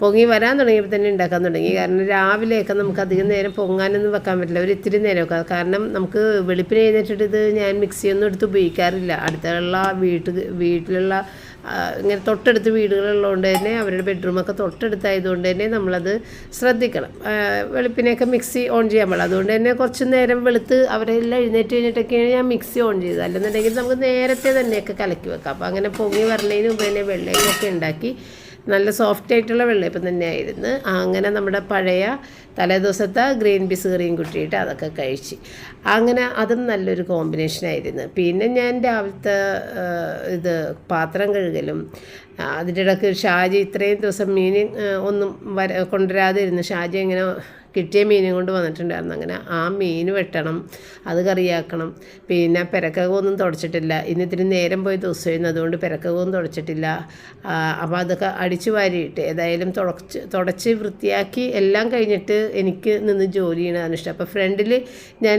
പൊങ്ങി വരാൻ തുടങ്ങിയപ്പോൾ തന്നെ ഉണ്ടാക്കാൻ തുടങ്ങി. കാരണം രാവിലെയൊക്കെ നമുക്ക് അധികം നേരം പൊങ്ങാനൊന്നും വെക്കാൻ പറ്റില്ല. ഒരു ഇത്തിരി നേരമൊക്കെ. കാരണം നമുക്ക് വെളുപ്പിന് എഴുന്നേറ്റിട്ട് ഇത് ഞാൻ മിക്സിയൊന്നും എടുത്ത് ഉപയോഗിക്കാറില്ല. അടുത്തുള്ള വീട്ടിൽ വീട്ടിലുള്ള ഇങ്ങനെ തൊട്ടടുത്ത് വീടുകളുള്ളതുകൊണ്ട് തന്നെ അവരുടെ ബെഡ്റൂമൊക്കെ തൊട്ടടുത്തായതുകൊണ്ട് തന്നെ നമ്മളത് ശ്രദ്ധിക്കണം. വെളുപ്പിനെയൊക്കെ മിക്സി ഓൺ ചെയ്യാൻ പാടില്ല. അതുകൊണ്ട് തന്നെ കുറച്ച് നേരം വെളുത്ത് അവരെല്ലാം എഴുന്നേറ്റ് കഴിഞ്ഞിട്ടൊക്കെയാണ് ഞാൻ മിക്സി ഓൺ ചെയ്തത്. അല്ലെന്നുണ്ടെങ്കിൽ നമുക്ക് നേരത്തെ തന്നെയൊക്കെ കലക്കി വെക്കാം. അപ്പോൾ അങ്ങനെ പൊങ്ങി വരണതിന് മുമ്പ് തന്നെ ഉണ്ടാക്കി നല്ല സോഫ്റ്റ് ആയിട്ടുള്ള വെള്ളയപ്പം തന്നെയായിരുന്നു. അങ്ങനെ നമ്മുടെ പഴയ തലേദിവസത്തെ ഗ്രീൻ പീസ് കറിയും കുട്ടിയിട്ട് അതൊക്കെ കഴിച്ച്. അങ്ങനെ അതും നല്ലൊരു കോമ്പിനേഷനായിരുന്നു പിന്നെ ഞാൻ രാവിലത്തെ ഇത് പാത്രം കഴുകലും അതിന്റെ ഇടയ്ക്ക് ഷാജി ഇത്രയും ദിവസം മീൻ ഒന്നും വര കൊണ്ടുവരാതെ ഷാജി ഇങ്ങനെ കിട്ടിയ മീനും കൊണ്ട് വന്നിട്ടുണ്ടായിരുന്നു. അങ്ങനെ ആ മീൻ വെട്ടണം അത് കറിയാക്കണം. പിന്നെ പെരക്കകമൊന്നും തുടച്ചിട്ടില്ല. ഇന്ന് ഇത്തിരി നേരം പോയി ദിവസമായിരുന്നു. അതുകൊണ്ട് പെരക്കകമൊന്നും തുടച്ചിട്ടില്ല. അപ്പോൾ അതൊക്കെ അടിച്ചു വാരിയിട്ട് ഏതായാലും തുടച്ച് തുടച്ച് വൃത്തിയാക്കി എല്ലാം കഴിഞ്ഞിട്ട് എനിക്ക് നിന്ന് ജോലി ചെയ്യണതാണ് ഇഷ്ടം. അപ്പോൾ ഫ്രണ്ടിൽ ഞാൻ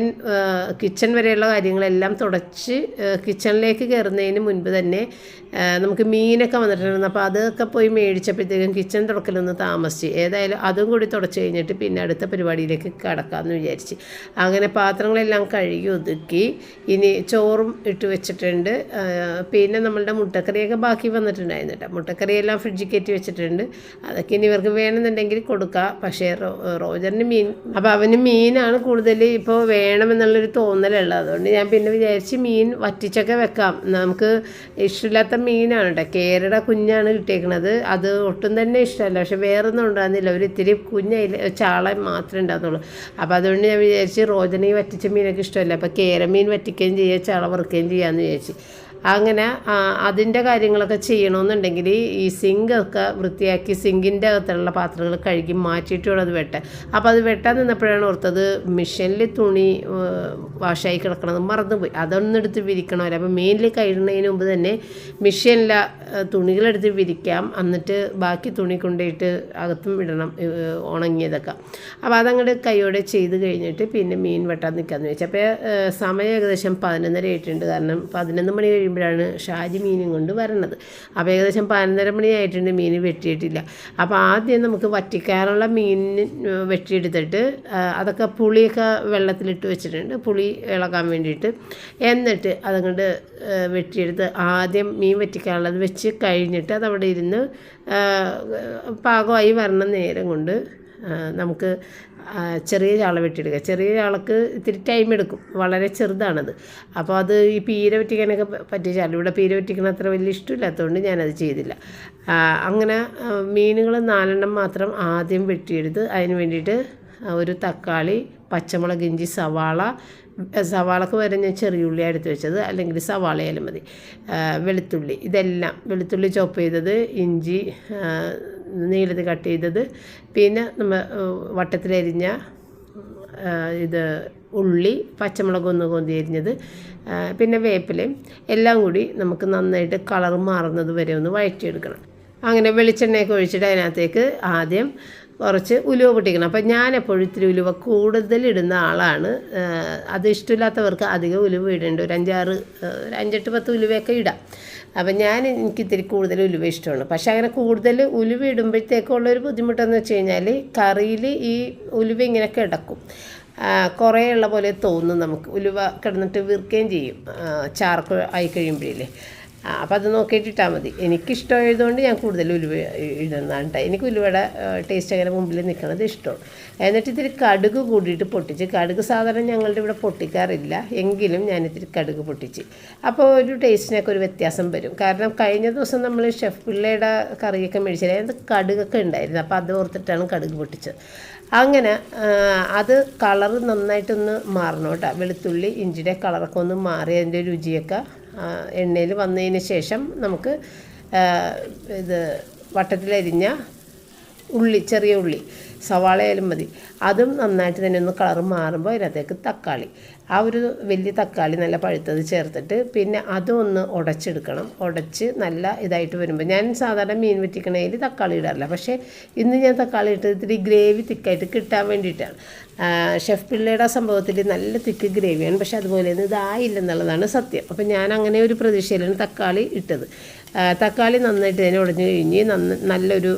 കിച്ചൺ വരെയുള്ള കാര്യങ്ങളെല്ലാം തുടച്ച് കിച്ചണിലേക്ക് കയറുന്നതിന് മുൻപ് തന്നെ നമുക്ക് മീനൊക്കെ വന്നിട്ടുണ്ടായിരുന്നു. അപ്പോൾ അതൊക്കെ പോയി മേടിച്ചപ്പോഴത്തേക്കും കിച്ചൺ തുടക്കലൊന്ന് താമസിച്ച്. ഏതായാലും അതും കൂടി തുടച്ച് കഴിഞ്ഞിട്ട് പിന്നെ അടുത്ത പരിപാടിയിലേക്ക് കടക്കാമെന്ന് വിചാരിച്ച്. അങ്ങനെ പാത്രങ്ങളെല്ലാം കഴുകി ഒതുക്കി. ഇനി ചോറും ഇട്ട് വെച്ചിട്ടുണ്ട്. പിന്നെ നമ്മളുടെ മുട്ടക്കറിയൊക്കെ ബാക്കി വന്നിട്ടുണ്ടായിരുന്നു കേട്ടോ. മുട്ടക്കറിയെല്ലാം ഫ്രിഡ്ജിൽ കയറ്റി വെച്ചിട്ടുണ്ട്. അതൊക്കെ ഇനി ഇവർക്ക് വേണമെന്നുണ്ടെങ്കിൽ കൊടുക്കാം. പക്ഷേ റോജറിന് മീൻ അപ്പോൾ അവന് മീനാണ് കൂടുതൽ ഇപ്പോൾ വേണമെന്നുള്ളൊരു തോന്നലുള്ളത്. അതുകൊണ്ട് ഞാൻ പിന്നെ വിചാരിച്ച് മീൻ വറ്റിച്ചൊക്കെ വെക്കാം. നമുക്ക് ഇഷ്ടമില്ലാത്ത മീനാണ് കേട്ടോ. കേരയുടെ കുഞ്ഞാണ് കിട്ടിയേക്കുന്നത് അത് ഒട്ടും തന്നെ ഇഷ്ടമല്ല. പക്ഷെ വേറൊന്നും ഉണ്ടാകുന്നില്ല. ഒരു ഇത്തിരി കുഞ്ഞ ചാള മാത്രമേ ഉണ്ടാകുന്നുള്ളൂ അപ്പോൾ അതുകൊണ്ട് ഞാൻ വിചാരിച്ച് റോജനയും വറ്റിച്ച മീനൊക്കെ ഇഷ്ടമല്ല? അപ്പോൾ കേരമീൻ വറ്റിക്കുകയും ചെയ്യുക ചള വറുക്കുകയും ചെയ്യാമെന്ന് വിചാരിച്ച്. അങ്ങനെ അതിന്റെ കാര്യങ്ങളൊക്കെ ചെയ്യണമെന്നുണ്ടെങ്കിൽ ഈ സിങ്കൊക്കെ വൃത്തിയാക്കി സിങ്കിന്റെ അകത്തുള്ള പാത്രങ്ങൾ കഴുകി മാറ്റിയിട്ട് വേണം അത് വെട്ടാൻ. അപ്പോൾ അത് വെട്ടാൻ നിന്നപ്പോഴാണ് ഓർത്തത് മിഷനിൽ തുണി വാഷായി കിടക്കണത് മറന്നുപോയി. അതൊന്നെടുത്ത് വിരിക്കണമല്ലോ. അപ്പോൾ മെയിനിൽ കഴിയുന്നതിന് മുമ്പ് തന്നെ മിഷനില തുണികളെടുത്ത് വിരിക്കാം. എന്നിട്ട് ബാക്കി തുണി കൊണ്ടുപോയിട്ട് അകത്തും ഇടണം ഉണങ്ങിയതൊക്കെ. അപ്പോൾ അതങ്ങോട്ട് കൈയോടെ ചെയ്ത് കഴിഞ്ഞിട്ട് പിന്നെ മീൻ വെട്ടാൻ നിൽക്കാമെന്ന് വെച്ചാൽ അപ്പോൾ സമയം ഏകദേശം പതിനൊന്നര ആയിട്ടുണ്ട്. കാരണം പതിനൊന്ന് മണി കഴിയുമ്പോഴാണ് ഷാജി മീനും കൊണ്ട് വരണത്. അപ്പോൾ ഏകദേശം പതിനൊന്നര മണിയായിട്ടുണ്ട് മീൻ വെട്ടിയിട്ടില്ല. അപ്പോൾ ആദ്യം നമുക്ക് വറ്റിക്കാനുള്ള മീൻ വെട്ടിയെടുത്തിട്ട് അതൊക്കെ പുളിയൊക്കെ വെള്ളത്തിലിട്ട് വെച്ചിട്ടുണ്ട്. പുളി ഇളക്കാൻ വേണ്ടിയിട്ട്. എന്നിട്ട് ഏഹ്, വെട്ടിയെടുത്ത് ആദ്യം മീൻ വറ്റിക്കാനുള്ളത് വെച്ച് കഴിഞ്ഞിട്ട് അതവിടെ ഇരുന്ന് പാകമായി വരണ നേരം കൊണ്ട് നമുക്ക് ചെറിയ ചാള വെട്ടിയെടുക്കുക. ചെറിയ ചാളക്ക് ഇത്തിരി ടൈം എടുക്കും. വളരെ ചെറുതാണത്. അപ്പോൾ അത് ഈ പീര വെട്ടിക്കാനൊക്കെ പറ്റിയ ചാല ഇവിടെ പീര വെട്ടിക്കണ അത്ര വലിയ ഇഷ്ടമില്ലാത്തതുകൊണ്ട് ഞാനത് ചെയ്തില്ല. അങ്ങനെ മീനുകൾ നാലെണ്ണം മാത്രം ആദ്യം വെട്ടിയെടുത്ത് അതിന് വേണ്ടിയിട്ട് ഒരു തക്കാളി പച്ചമുളക് ഇഞ്ചി സവാള സവാളക്ക് വരെ ഞാൻ ചെറിയ ഉള്ളി എടുത്ത് വെച്ചത്. അല്ലെങ്കിൽ സവാള ആയാലും മതി. വെളുത്തുള്ളി. ഇതെല്ലാം വെളുത്തുള്ളി ചോപ്പ് ചെയ്തത് ഇഞ്ചി നീളത് കട്ട് ചെയ്തത്. പിന്നെ നമ്മൾ വട്ടത്തിലരിഞ്ഞ ഇത് ഉള്ളി പച്ചമുളക് ഒന്ന് കൊന്തി അരിഞ്ഞത്. പിന്നെ വേപ്പിലയും എല്ലാം കൂടി നമുക്ക് നന്നായിട്ട് കളർ മാറുന്നത് വരെ ഒന്ന് വഴറ്റിയെടുക്കണം. അങ്ങനെ വെളിച്ചെണ്ണയൊക്കെ ഒഴിച്ചിട്ട് അതിനകത്തേക്ക് ആദ്യം കുറച്ച് ഉലുവ പൊട്ടിക്കണം. അപ്പം ഞാൻ എപ്പോഴും ഇത്തിരി ഉലുവ കൂടുതൽ ഇടുന്ന ആളാണ്. അത് ഇഷ്ടമില്ലാത്തവർക്ക് അധികം ഉലുവ ഇടേണ്ട ഒരു അഞ്ചാറ് ഒരു അഞ്ചെട്ട് പത്ത് ഉലുവയൊക്കെ ഇടാം. അപ്പം ഞാൻ എനിക്ക് ഇത്തിരി കൂടുതൽ ഉലുവ ഇഷ്ടമാണ്. പക്ഷേ അങ്ങനെ കൂടുതൽ ഉലുവ ഇടുമ്പോഴത്തേക്കുള്ളൊരു ബുദ്ധിമുട്ടെന്ന് വെച്ച് കഴിഞ്ഞാൽ കറിയിൽ ഈ ഉലുവ ഇങ്ങനെ കിടക്കും. കുറേ ഉള്ള പോലെ തോന്നും നമുക്ക്. ഉലുവ കിടന്നിട്ട് വീർക്കുകയും ചെയ്യും. ചാർക്ക് ആയി കഴിയുമ്പോഴേ അപ്പം അത് നോക്കിയിട്ട് ഇട്ടാൽ മതി എനിക്കിഷ്ടമായതുകൊണ്ട് ഞാൻ കൂടുതൽ ഉലുവ ഇടുന്നതാണ് കേട്ടോ എനിക്ക് ഉലുവയുടെ ടേസ്റ്റ് അങ്ങനെ മുമ്പിൽ നിൽക്കുന്നത് ഇഷ്ടമാണ്. എന്നിട്ട് ഇത്തിരി കടുക് കൂടിയിട്ട് പൊട്ടിച്ച് കടുക് സാധാരണ ഞങ്ങളുടെ ഇവിടെ പൊട്ടിക്കാറില്ല. എങ്കിലും ഞാൻ ഇത്തിരി കടുക് പൊട്ടിച്ച്. അപ്പോൾ ഒരു ടേസ്റ്റിനൊക്കെ ഒരു വ്യത്യാസം വരും. കാരണം കഴിഞ്ഞ ദിവസം നമ്മൾ ഷെഫ് പിള്ളയുടെ കറിയൊക്കെ മേടിച്ചത് അതിനകത്ത് കടുകൊക്കെ ഉണ്ടായിരുന്നു. അപ്പോൾ അത് ഓർത്തിട്ടാണ് കടുക് പൊട്ടിച്ചത്. അങ്ങനെ അത് കളർ നന്നായിട്ടൊന്ന് മാറണം കേട്ടോ വെളുത്തുള്ളി ഇഞ്ചിയുടെ കളറൊക്കെ ഒന്ന് മാറി അതിന്റെ രുചിയൊക്കെ എണ്ണയിൽ വന്നതിന് ശേഷം നമുക്ക് ഇത് വട്ടത്തിലരിഞ്ഞ ഉള്ളി ചെറിയ ഉള്ളി സവാള ആയാലും മതി. അതും നന്നായിട്ട് തന്നെ ഒന്ന് കളർ മാറുമ്പോൾ അതിനകത്തേക്ക് തക്കാളി. ആ ഒരു വലിയ തക്കാളി നല്ല പഴുത്തത് ചേർത്തിട്ട് പിന്നെ അതും ഒന്ന് ഉടച്ചെടുക്കണം. ഉടച്ച് നല്ല ഇതായിട്ട് വരുമ്പോൾ ഞാൻ സാധാരണ മീൻ വെറ്റിക്കണേൽ തക്കാളി ഇടാറില്ല. പക്ഷേ ഇന്ന് ഞാൻ തക്കാളി ഇട്ടത് ഇത്തിരി ഗ്രേവി തിക്കായിട്ട് കിട്ടാൻ വേണ്ടിയിട്ടാണ്. ഷെഫ് പിള്ളയുടെ സംഭവത്തിൽ നല്ല തിക്ക് ഗ്രേവിയാണ് പക്ഷെ അതുപോലെ ഒന്നും ഇതായില്ലെന്നുള്ളതാണ് സത്യം. അപ്പം ഞാൻ അങ്ങനെ ഒരു പ്രതീക്ഷയിലാണ് തക്കാളി ഇട്ടത്. തക്കാളി നന്നായിട്ട് തന്നെ ഉടഞ്ഞു കഴിഞ്ഞ് നന്ന നല്ലൊരു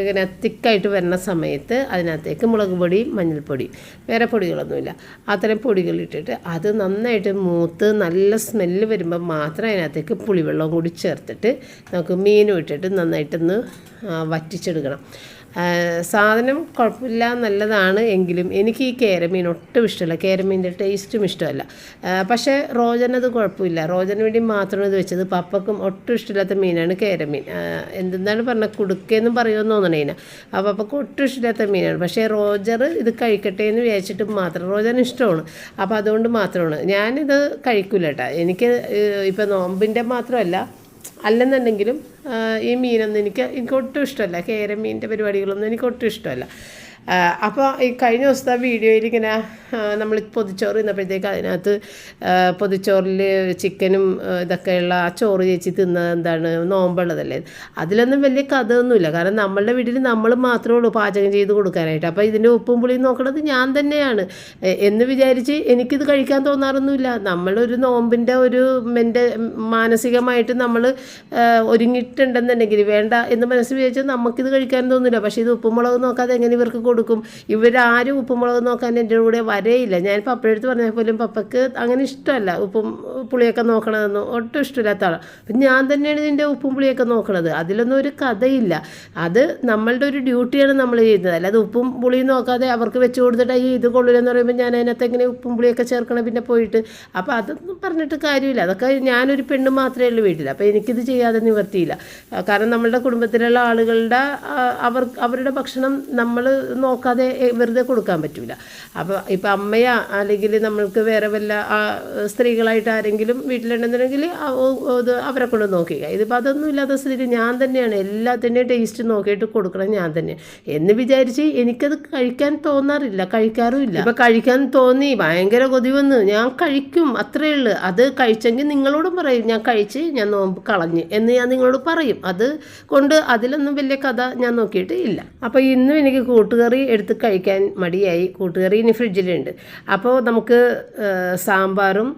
ഇങ്ങനെ തിക്കായിട്ട് വരുന്ന സമയത്ത് അതിനകത്തേക്ക് മുളക് പൊടിയും മഞ്ഞൾപ്പൊടിയും വേറെ പൊടികളൊന്നുമില്ല. അത്തരം പൊടികൾ ഇട്ടിട്ട് അത് നന്നായിട്ട് മൂത്ത് നല്ല സ്മെല്ല് വരുമ്പോൾ മാത്രം അതിനകത്തേക്ക് പുളിവെള്ളവും കൂടി ചേർത്തിട്ട് നമുക്ക് മീനും ഇട്ടിട്ട് നന്നായിട്ടൊന്ന് വറ്റിച്ചെടുക്കണം. സാധനം കുഴപ്പമില്ല നല്ലതാണ്. എങ്കിലും എനിക്ക് ഈ കേരമീൻ ഒട്ടും ഇഷ്ടമല്ല. കേരമീന്റെ ടേസ്റ്റും ഇഷ്ടമല്ല. പക്ഷേ റോജനത് കുഴപ്പമില്ല. റോജന് വേണ്ടി മാത്രമാണ് ഇത് വെച്ചത്. പപ്പക്കും ഒട്ടും ഇഷ്ടമില്ലാത്ത മീനാണ് കേരമീൻ എന്തെന്നാണ് പറഞ്ഞത്? കുടുക്കെന്നും പറയുമെന്ന് തോന്നണേ ഇതിനെ ആ പപ്പക്ക് ഒട്ടും ഇഷ്ടമില്ലാത്ത മീനാണ്. പക്ഷേ റോജർ ഇത് കഴിക്കട്ടെ എന്ന് വിചാരിച്ചിട്ട് മാത്രം റോജന് ഇഷ്ടമാണ്. അപ്പോൾ അതുകൊണ്ട് മാത്രമാണ്. ഞാനിത് കഴിക്കില്ല കേട്ടോ. എനിക്ക് ഇപ്പോൾ നോമ്പിന്റെ മാത്രമല്ല അല്ലെന്നുണ്ടെങ്കിലും ഈ മീനൊന്നും എനിക്ക് എനിക്ക് ഒട്ടും ഇഷ്ടമല്ല. കേര മീനിന്റെ പരിപാടികളൊന്നും എനിക്ക് ഒട്ടും ഇഷ്ടമല്ല. അപ്പോൾ ഈ കഴിഞ്ഞ ദിവസത്തെ വീഡിയോയിൽ ഇങ്ങനെ നമ്മൾ പൊതിച്ചോറ് തിന്നപ്പോഴത്തേക്ക് അതിനകത്ത് പൊതിച്ചോറിൽ ചിക്കനും ഇതൊക്കെയുള്ള ആ ചോറ് ചേച്ചി തിന്നത് എന്താണ് നോമ്പുള്ളതല്ലേ? അതിലൊന്നും വലിയ കഥയൊന്നുമില്ല. കാരണം നമ്മളുടെ വീട്ടിൽ നമ്മൾ മാത്രമേ ഉള്ളൂ പാചകം ചെയ്ത് കൊടുക്കാനായിട്ട്. അപ്പോൾ ഇതിന്റെ ഉപ്പും പുളിയും നോക്കണത് ഞാൻ തന്നെയാണ്. എന്ന് വിചാരിച്ച് എനിക്കിത് കഴിക്കാൻ തോന്നാറൊന്നുമില്ല. നമ്മളൊരു നോമ്പിന്റെ ഒരു മെന്റെ മാനസികമായിട്ട് നമ്മൾ ഒരുങ്ങിയിട്ടുണ്ടെന്നുണ്ടെങ്കിൽ വേണ്ട എന്ന് മനസ്സിൽ വിചാരിച്ചാൽ നമുക്കിത് കഴിക്കാൻ തോന്നില്ല. പക്ഷേ ഇത് ഉപ്പും മുളക് നോക്കാതെ എങ്ങനെ ഇവർക്ക് കൊടുക്കും ഇവരാരും ഉപ്പുമുളക് നോക്കാൻ എന്റെ കൂടെ വരയില്ല. ഞാൻ പപ്പയെടുത്ത് പറഞ്ഞാൽ പോലും പപ്പയ്ക്ക് അങ്ങനെ ഇഷ്ടമല്ല ഉപ്പും പുളിയൊക്കെ നോക്കണതെന്നും. ഒട്ടും ഇഷ്ടമില്ലാത്ത ആളാണ് അപ്പം ഞാൻ തന്നെയാണ് ഇതിന്റെ ഉപ്പും പുളിയൊക്കെ നോക്കണത്. അതിലൊന്നും ഒരു കഥയില്ല. അത് നമ്മളുടെ ഒരു ഡ്യൂട്ടിയാണ് നമ്മൾ ചെയ്യുന്നത്. അല്ലാതെ ഉപ്പും പുളിയും നോക്കാതെ അവർക്ക് വെച്ച് കൊടുത്തിട്ട് ഈ ഇത് കൊള്ളില്ലെന്ന് പറയുമ്പോൾ ഞാൻ അതിനകത്ത് എങ്ങനെ ഉപ്പും പുളിയൊക്കെ ചേർക്കണം പിന്നെ പോയിട്ട്. അപ്പോൾ അതൊന്നും പറഞ്ഞിട്ട് കാര്യമില്ല. അതൊക്കെ ഞാനൊരു പെണ്ണ് മാത്രമേ ഉള്ളൂ വീട്ടിൽ അപ്പോൾ എനിക്കിത് ചെയ്യാതെ നിവർത്തിയില്ല. കാരണം നമ്മളുടെ കുടുംബത്തിലുള്ള ആളുകളുടെ അവർ അവരുടെ ഭക്ഷണം നമ്മൾ നോക്കാതെ വെറുതെ കൊടുക്കാൻ പറ്റില്ല അപ്പോൾ ഇപ്പം അമ്മയാ അല്ലെങ്കിൽ നമ്മൾക്ക് വേറെ വല്ല സ്ത്രീകളായിട്ട് ആരെങ്കിലും വീട്ടിലുണ്ടെന്നുണ്ടെങ്കിൽ അത് അവരെ കൊണ്ട് നോക്കുക ഇതിപ്പോൾ അതൊന്നും ഇല്ലാത്ത സ്ഥിതി ഞാൻ തന്നെയാണ്. എല്ലാത്തിന്റെയും ടേസ്റ്റ് നോക്കിയിട്ട് കൊടുക്കണം ഞാൻ തന്നെ. എന്ന് വിചാരിച്ച് എനിക്കത് കഴിക്കാൻ തോന്നാറില്ല. കഴിക്കാറുമില്ല ഇപ്പം കഴിക്കാൻ തോന്നി. ഭയങ്കര കൊതി വന്ന്. ഞാൻ കഴിക്കും. അത്രയേ ഉള്ളൂ. അത് കഴിച്ചെങ്കിൽ നിങ്ങളോടും പറയും ഞാൻ കഴിച്ച് ഞാൻ നോമ്പ് കളഞ്ഞ് എന്ന് ഞാൻ നിങ്ങളോട് പറയും. അത് കൊണ്ട് അതിലൊന്നും വലിയ കഥ ഞാൻ നോക്കിയിട്ട് ഇല്ല. അപ്പോൾ ഇന്നും എനിക്ക് കൂട്ടുകറി എടുത്ത് കഴിക്കാൻ മടിയായി. കൂട്ടുകറി ഇനി ഫ്രിഡ്ജിലുണ്ട്. അപ്പോൾ നമുക്ക് സാമ്പാറും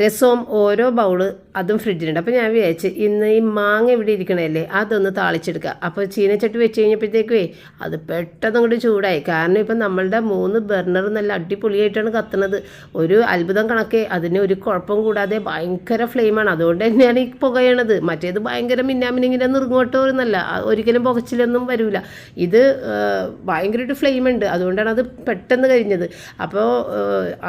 രസവും ഓരോ ബൗൾ അതും ഫ്രിഡ്ജിലുണ്ട് അപ്പോൾ ഞാൻ വിചാരിച്ച് ഇന്ന് ഈ മാങ്ങ ഇവിടെ ഇരിക്കണല്ലേ അതൊന്ന് താളിച്ചെടുക്കുക അപ്പോൾ ചീനച്ചട്ടി വെച്ച് കഴിഞ്ഞപ്പോഴത്തേക്കുവേ അത് പെട്ടെന്ന് അങ്ങോട്ട് ചൂടായി. കാരണം ഇപ്പം നമ്മളുടെ മൂന്ന് ബർണർ നല്ല അടിപൊളിയായിട്ടാണ് കത്തുന്നത്. ഒരു അത്ഭുതം കണക്കേ അതിന് ഒരു കുഴപ്പം കൂടാതെ ഭയങ്കര ഫ്ലെയിമാണ് അതുകൊണ്ട് തന്നെയാണ് ഈ പുകയണത്. മറ്റേത് ഭയങ്കര മിന്നാമിനിങ്ങനെ നിറങ്ങോട്ടോ എന്നല്ല ഒരിക്കലും പുകച്ചിലൊന്നും വരില്ല ഇത് ഭയങ്കരമായിട്ട് ഫ്ലെയിം ഉണ്ട്. അതുകൊണ്ടാണ് അത് പെട്ടെന്ന് കഴിഞ്ഞത് അപ്പോൾ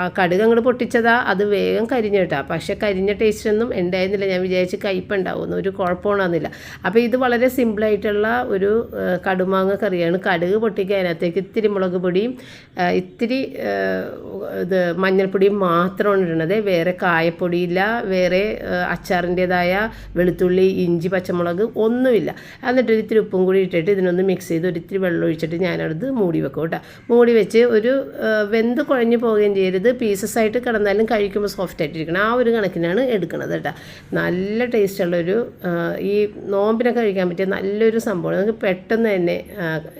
ആ കടുക് അങ്ങോട്ട് പൊട്ടിച്ചതാ. അത് വേഗം കരിഞ്ഞു കേട്ടോ പക്ഷേ കരിഞ്ഞ ടേസ്റ്റൊന്നും ഉണ്ടായിരുന്നില്ല. ഞാൻ വിചാരിച്ച് കയ്പ്പുണ്ടാവുമെന്ന്. ഒരു കുഴപ്പമുണ്ടാകുന്നില്ല അപ്പോൾ ഇത് വളരെ സിമ്പിളായിട്ടുള്ള ഒരു കടുമാങ്ങ കറിയാണ്. കടുക് പൊട്ടിക്കുക അതിനകത്തേക്ക് ഇത്തിരി മുളക് പൊടിയും ഇത്തിരി ഇത് മഞ്ഞൾപ്പൊടിയും മാത്രമാണ് ഇടുന്നത്. വേറെ കായപ്പൊടിയില്ല വേറെ അച്ചാറിന്റേതായ വെളുത്തുള്ളി ഇഞ്ചി പച്ചമുളക് ഒന്നുമില്ല. എന്നിട്ട് ഒരു ഇത്തിരി ഉപ്പും കൂടി ഇട്ടിട്ട് ഇതിനൊന്ന് മിക്സ് ചെയ്ത് ഒരു ഇത്തിരി വെള്ളം ഒഴിച്ചിട്ട് ഞാനത് മൂടി വെക്കും കേട്ടോ. മൂടി വെച്ച് ഒരു വെന്ത് കുഴഞ്ഞു പോവുകയും ചെയ്യരുത്. പീസസ് ആയിട്ട് കിടന്നാലും കഴിക്കുമ്പോൾ സോഫ്റ്റ് ആയിട്ടിരിക്കണം ആ ഒരു കണക്കിനാണ് എടുക്കുന്നത് കേട്ടോ. നല്ല ടേസ്റ്റുള്ളൊരു ഈ നോമ്പിനൊക്കെ കഴിക്കാൻ പറ്റിയ നല്ലൊരു സംഭവമാണ്. നമുക്ക് പെട്ടെന്ന് തന്നെ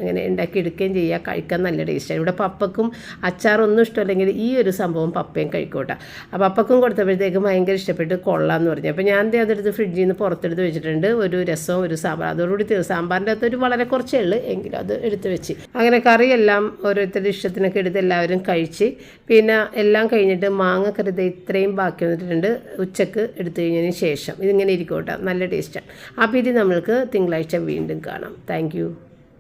ഇങ്ങനെ ഉണ്ടാക്കി എടുക്കുകയും ചെയ്യുക കഴിക്കാൻ നല്ല ടേസ്റ്റാണ് ഇവിടെ പപ്പക്കും അച്ചാറൊന്നും ഇഷ്ടമല്ലെങ്കിൽ ഈ ഒരു സംഭവം പപ്പയും കഴിക്കോട്ടെ അപ്പോൾ പപ്പക്കും കൊടുത്തപ്പോഴത്തേക്കും ഭയങ്കര ഇഷ്ടപ്പെട്ട്. കൊള്ളാമെന്ന് പറഞ്ഞു. അപ്പോൾ ഞാൻ അതെടുത്ത് ഫ്രിഡ്ജിൽ നിന്ന് പുറത്തെടുത്ത് വെച്ചിട്ടുണ്ട്. ഒരു രസവും ഒരു സാമ്പാർ. അതോടുകൂടി തീർന്നു സാമ്പാറിന്റെ അകത്ത് ഒരു വളരെ കുറച്ചേ ഉള്ളൂ. എങ്കിലും അത് എടുത്ത് വെച്ച്. അങ്ങനെ കറിയെല്ലാം ഓരോരുത്തരുടെ ഇഷ്ടത്തിനൊക്കെ എടുത്ത് എല്ലാവരും കഴിച്ച്. പിന്നെ എല്ലാം കഴിഞ്ഞിട്ട് മാങ്ങക്കറി ദേ ഇത്രയും ബാക്കി വന്നിട്ടുണ്ട് ഉച്ചയ്ക്ക് എടുത്തു കഴിഞ്ഞതിന് ശേഷം. ഇതിങ്ങനെ ഇരിക്കോട്ടെ കേട്ടോ. നല്ല ടേസ്റ്റാണ് അപ്പോൾ ഇത് നമ്മൾക്ക് തിങ്കളാഴ്ച വീണ്ടും കാണാം. താങ്ക്